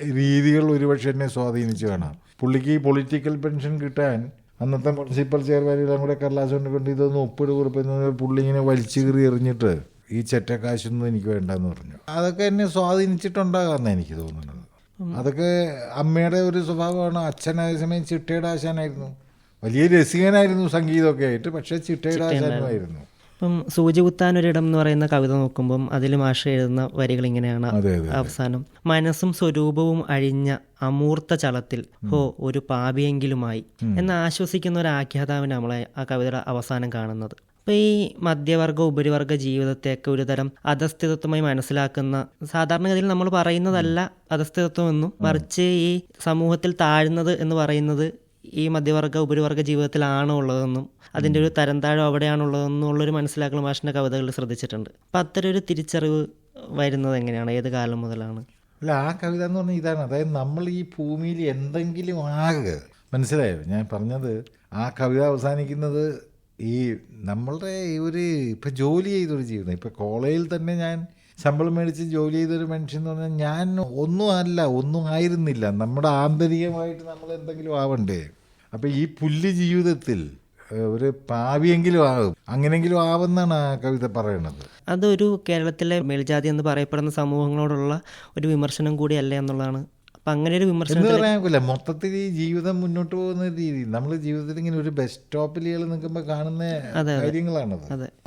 രീതികൾ ഒരുപക്ഷെ എന്നെ സ്വാധീനിച്ചു കാണാം. പുള്ളിക്ക് ഈ പൊളിറ്റിക്കൽ പെൻഷൻ കിട്ടാൻ അന്നത്തെ മുനിസിപ്പൽ ചെയർമാനെല്ലാം കൂടെ കടലാസ് കൊണ്ട് കൊണ്ട് ഇതൊന്ന് ഒപ്പിട് കുറിപ്പെന്ന് പുള്ളി ഇങ്ങനെ വലിച്ചു കീറി എറിഞ്ഞിട്ട് ഈ ചെറ്റക്കാശൊന്നും എനിക്ക് വേണ്ടെന്ന് പറഞ്ഞു. അതൊക്കെ എന്നെ സ്വാധീനിച്ചിട്ടുണ്ടാകാമെന്ന് എനിക്ക് തോന്നുന്നത്. അതൊക്കെ അമ്മയുടെ ഒരു സ്വഭാവമാണ്. അച്ഛൻ അതേസമയം ചിട്ടയുടെ ആശാനായിരുന്നു. വലിയ രസികനായിരുന്നു സംഗീതമൊക്കെ ആയിട്ട് പക്ഷേ ചിട്ടയുടെ ആശാനുമായിരുന്നു. ഇപ്പം സൂചി കുത്താൻ ഒരിടം എന്ന് പറയുന്ന കവിത നോക്കുമ്പം അതിൽ മാഷ എഴുതുന്ന വരികൾ ഇങ്ങനെയാണ് അവസാനം. മനസ്സും സ്വരൂപവും അഴിഞ്ഞ അമൂർത്ത ചലത്തിൽ ഹോ ഒരു പാപിയെങ്കിലുമായി എന്ന് ആശ്വസിക്കുന്ന ഒരു ആഖ്യാതാവിനെ നമ്മളെ ആ കവിതയുടെ അവസാനം കാണുന്നത്. അപ്പൊ ഈ മധ്യവർഗ ഉപരിവർഗ ജീവിതത്തെയൊക്കെ ഒരുതരം അധസ്ഥിതത്വമായി മനസ്സിലാക്കുന്ന സാധാരണഗതിയിൽ നമ്മൾ പറയുന്നതല്ല അധസ്ഥിതത്വം എന്നും മറിച്ച് ഈ സമൂഹത്തിൽ താഴ്ന്നത് എന്ന് പറയുന്നത് ഈ മധ്യവർഗ ഉപരിവർഗ ജീവിതത്തിലാണോ ഉള്ളതെന്നും അതിന്റെ ഒരു തരം താഴം അവിടെയാണുള്ളതെന്നും ഉള്ളൊരു മനസ്സിലാക്കൽ മാഷിന്റെ കവിതകളിൽ ശ്രദ്ധിച്ചിട്ടുണ്ട്. അപ്പം അത്തരം ഒരു തിരിച്ചറിവ് വരുന്നത് എങ്ങനെയാണ്? ഏത് കാലം മുതലാണ്? അല്ല ആ കവിത എന്ന് പറഞ്ഞാൽ ഇതാണ്. അതായത് നമ്മൾ ഈ ഭൂമിയിൽ എന്തെങ്കിലും ആകുക. മനസ്സിലായോ? ഞാൻ പറഞ്ഞത് ആ കവിത അവസാനിക്കുന്നത് ഈ നമ്മളുടെ ഈ ഒരു ഇപ്പം ജോലി ചെയ്തൊരു ജീവിതം. ഇപ്പം കോളേജിൽ തന്നെ ഞാൻ ശമ്പളം മേടിച്ച് ജോലി ചെയ്തൊരു മനുഷ്യൻ എന്ന് പറഞ്ഞാൽ ഞാൻ ഒന്നും അല്ല ഒന്നും ആയിരുന്നില്ല. നമ്മുടെ ആന്തരികമായിട്ട് നമ്മൾ എന്തെങ്കിലും ആവണ്ടേ? അപ്പം ഈ പുല്ല് ജീവിതത്തിൽ ഒരു പാവിയെങ്കിലും ആകും. അങ്ങനെങ്കിലും ആവുമെന്നാണ് ആ കവിത പറയുന്നത് അതൊരു കേരളത്തിലെ മേൽജാതി എന്ന് പറയപ്പെടുന്ന സമൂഹങ്ങളോടുള്ള ഒരു വിമർശനം കൂടിയല്ലേ എന്നുള്ളതാണ് അപ്പം അങ്ങനെ ഒരു വിമർശനം പറയാൻ മൊത്തത്തിൽ ഈ ജീവിതം മുന്നോട്ട് പോകുന്ന രീതി നമ്മൾ ജീവിതത്തിൽ ഇങ്ങനെ ഒരു ബസ് സ്റ്റോപ്പിൽ ഇയാൾ നിൽക്കുമ്പോൾ കാണുന്ന കാര്യങ്ങളാണ് കാര്യങ്ങളാണത്.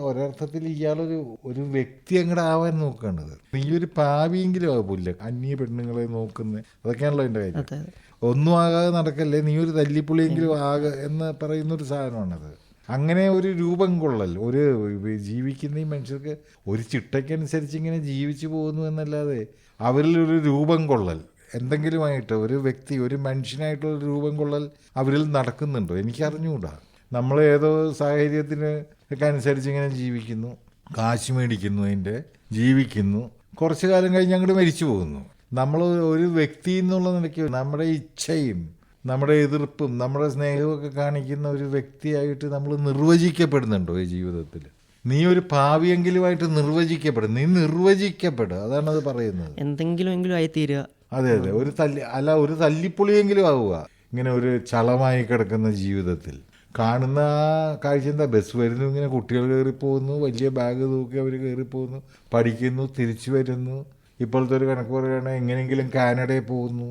ഒരർത്ഥത്തിൽ ഇയാളൊരു ഒരു വ്യക്തി അങ്ങോട്ട് ആവാൻ നോക്കുകയാണത് ഈ ഒരു പാവിയെങ്കിലും ആകില്ല അന്യ പെണ്ണുങ്ങളെ നോക്കുന്നത് അതൊക്കെയാണല്ലോ എന്റെ കാര്യം. ഒന്നും ആകാതെ നടക്കല്ലേ? നീ ഒരു തല്ലിപ്പുള്ളിയെങ്കിലും ആക എന്ന് പറയുന്ന ഒരു സാധനമാണത്. അങ്ങനെ ഒരു രൂപം കൊള്ളൽ. ഒരു ജീവിക്കുന്ന ഈ മനുഷ്യർക്ക് ഒരു ചിട്ടയ്ക്കനുസരിച്ച് ഇങ്ങനെ ജീവിച്ചു പോകുന്നു എന്നല്ലാതെ അവരിൽ ഒരു രൂപം കൊള്ളൽ. എന്തെങ്കിലുമായിട്ട് ഒരു വ്യക്തി ഒരു മനുഷ്യനായിട്ടുള്ള രൂപം കൊള്ളൽ അവരിൽ നടക്കുന്നുണ്ടോ? എനിക്കറിഞ്ഞുകൂടാ. നമ്മൾ ഏതോ സാഹചര്യത്തിന് ഒക്കെ അനുസരിച്ച് ഇങ്ങനെ ജീവിക്കുന്നു. കാശ് മേടിക്കുന്നു അതിന്റെ ജീവിക്കുന്നു. കുറച്ച് കാലം കഴിഞ്ഞ് അങ്ങോട്ട് മരിച്ചു പോകുന്നു. നമ്മൾ ഒരു വ്യക്തി എന്നുള്ള നിലയ്ക്ക് നമ്മുടെ ഇച്ഛയും നമ്മുടെ എതിർപ്പും നമ്മുടെ സ്നേഹവും ഒക്കെ കാണിക്കുന്ന ഒരു വ്യക്തിയായിട്ട് നമ്മൾ നിർവചിക്കപ്പെടുന്നുണ്ടോ ഈ ജീവിതത്തിൽ? നീ ഒരു ഭാവിയെങ്കിലുമായിട്ട് നിർവചിക്കപ്പെടും നീ നിർവചിക്കപ്പെടുക അതാണ് അത് പറയുന്നത്. എന്തെങ്കിലും ആയി തീരുക അതെ അതെ. ഒരു തല്ലി അല്ല ഒരു തല്ലിപ്പൊളിയെങ്കിലും ആവുക. ഇങ്ങനെ ഒരു ചളമായി കിടക്കുന്ന ജീവിതത്തിൽ. കാണുന്ന ആ കാഴ്ച എന്താ? ബസ് വരുന്നു ഇങ്ങനെ കുട്ടികൾ കയറി പോകുന്നു വലിയ ബാഗ് തൂക്കി അവർ കയറി പോകുന്നു പഠിക്കുന്നു തിരിച്ചു വരുന്നു. ഇപ്പോഴത്തെ ഒരു കണക്ക് പറയുകയാണെങ്കിൽ എങ്ങനെയെങ്കിലും കാനഡയിൽ പോകുന്നു.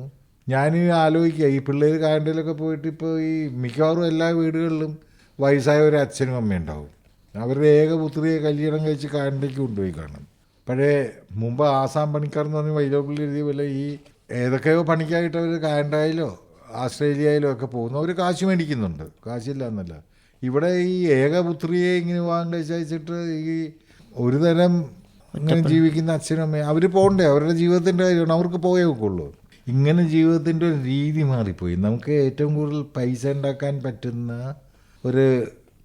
ഞാൻ ആലോചിക്കുക ഈ പിള്ളേർ കാനഡയിലൊക്കെ പോയിട്ട് ഇപ്പോൾ ഈ മിക്കവാറും എല്ലാ വീടുകളിലും വയസ്സായ ഒരു അച്ഛനും അമ്മയും ഉണ്ടാവും. അവരുടെ ഏക പുത്രിയെ കല്യാണം കഴിച്ച് കാനഡയ്ക്ക് കൊണ്ടുപോയി കാണും. പഴയ മുമ്പ് ആസാം പണിക്കാർ എന്ന് പറഞ്ഞ് വൈലോപ്പിള്ളി എഴുതിയ പോലെ ഈ ഏതൊക്കെയോ പണിക്കായിട്ട് അവർ കാനഡയിലോ ആസ്ട്രേലിയയിലോ ഒക്കെ പോകുന്നു അവർ കാശ് മേടിക്കുന്നുണ്ട്. കാശില്ല എന്നല്ല ഇവിടെ ഈ ഏകപുത്രിയെ ഇങ്ങനെ വിവാഹം കഴിച്ചയച്ചിട്ട് ഈ ഒരു തരം ഇങ്ങനെ ജീവിക്കുന്ന അച്ഛനും അമ്മയും അവർ പോകണ്ടേ അവരുടെ ജീവിതത്തിന്റെ കാര്യമാണ് അവർക്ക് പോയേ ഒക്കുള്ളൂ. ഇങ്ങനെ ജീവിതത്തിന്റെ ഒരു രീതി മാറിപ്പോയി. നമുക്ക് ഏറ്റവും കൂടുതൽ പൈസ ഉണ്ടാക്കാൻ പറ്റുന്ന ഒരു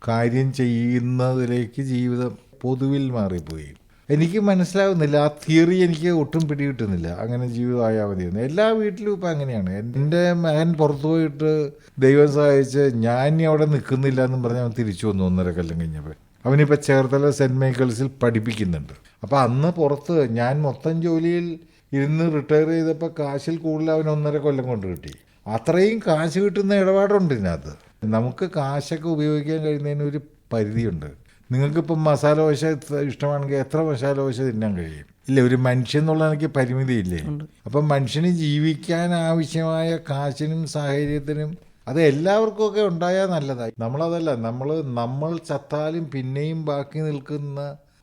കാര്യം ചെയ്യുന്നതിലേക്ക് ജീവിതം പൊതുവിൽ മാറിപ്പോയി. എനിക്ക് മനസ്സിലാവുന്നില്ല. ആ തിയറി എനിക്ക് ഒട്ടും പിടികിട്ടുന്നില്ല. അങ്ങനെ ജീവിതമായാൽ മതിയെന്ന്. എല്ലാ വീട്ടിലും ഇപ്പം അങ്ങനെയാണ്. എന്റെ മകൻ പുറത്തു പോയിട്ട് ദൈവം സഹായിച്ച് ഞാൻ അവിടെ നിൽക്കുന്നില്ല എന്നും പറഞ്ഞ് അവൻ തിരിച്ചു വന്നു ഒന്നര കൊല്ലം കഴിഞ്ഞപ്പോൾ അവനിപ്പോൾ ചേർത്തല സെന്റ് മൈക്കിൾസിൽ പഠിപ്പിക്കുന്നുണ്ട്. അപ്പോൾ അന്ന് പുറത്ത് ഞാൻ മൊത്തം ജോലിയിൽ ഇരുന്ന് റിട്ടയർ ചെയ്തപ്പോൾ കാശിൽ കൂടുതൽ അവൻ ഒന്നര കൊല്ലം കൊണ്ട് കിട്ടി. അത്രയും കാശ് കിട്ടുന്ന ഇടപാടുണ്ട് ഇതിനകത്ത്. നമുക്ക് കാശൊക്കെ ഉപയോഗിക്കാൻ കഴിയുന്നതിന് ഒരു പരിധിയുണ്ട്. നിങ്ങൾക്കിപ്പം മസാല ദോശ ഇഷ്ടമാണെങ്കിൽ എത്ര മസാല ദോശ തിന്നാൻ കഴിയും? ഇല്ല ഒരു മനുഷ്യൻ എന്നുള്ള എനിക്ക് പരിമിതിയില്ലേ? അപ്പം മനുഷ്യന് ജീവിക്കാൻ ആവശ്യമായ കാശിനും സാഹചര്യത്തിനും അത് എല്ലാവർക്കും ഒക്കെ ഉണ്ടായാൽ നല്ലതായി. നമ്മളതല്ല നമ്മൾ നമ്മൾ ചത്താലും പിന്നെയും ബാക്കി നിൽക്കുന്ന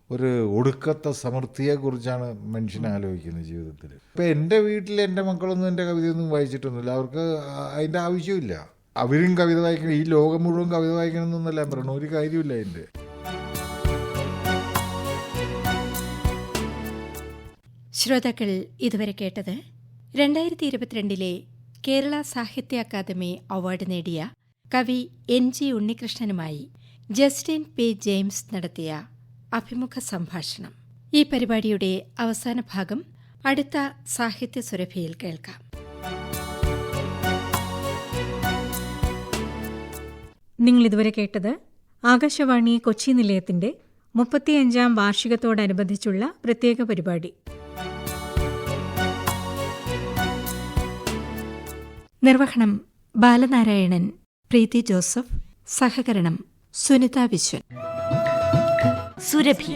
ഒരു ഒടുക്കത്തെ സമൃദ്ധിയെക്കുറിച്ചാണ് മനുഷ്യൻ ആലോചിക്കുന്നത് ജീവിതത്തിൽ ഇപ്പം എന്റെ വീട്ടിൽ എന്റെ മക്കളൊന്നും എന്റെ കവിതയൊന്നും വായിച്ചിട്ടൊന്നുമില്ല. അവർക്ക് അതിന്റെ ആവശ്യമില്ല അവരും കവിത വായിക്കണം ഈ ലോകം മുഴുവൻ കവിത വായിക്കണം എന്നൊന്നല്ല പറഞ്ഞു ഒരു കാര്യമില്ല അതിന്റെ. ശ്രോതാക്കൾ ഇതുവരെ കേട്ടത് രണ്ടായിരത്തി ഇരുപത്തിരണ്ടിലെ കേരള സാഹിത്യ അക്കാദമി അവാർഡ് നേടിയ കവി എൻ ജി ഉണ്ണികൃഷ്ണനുമായി ജസ്റ്റിൻ പി ജെയിംസ് നടത്തിയ അഭിമുഖ സംഭാഷണം. ഈ പരിപാടിയുടെ അവസാന ഭാഗം അടുത്ത സാഹിത്യ സുരഭയിൽ കേൾക്കാം. നിങ്ങൾ ഇതുവരെ കേട്ടത് ആകാശവാണി കൊച്ചി നിലയത്തിന്റെ മുപ്പത്തിയഞ്ചാം വാർഷികത്തോടനുബന്ധിച്ചുള്ള പ്രത്യേക പരിപാടി. നിർവഹണം ബാലനാരായണൻ പ്രീതി ജോസഫ് സഹകരണം സുനിത വിശ്വൻ. സുരഭി.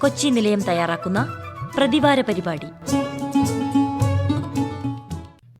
കൊച്ചി നിലയം തയ്യാറാക്കുന്ന പ്രതിവാര പരിപാടി.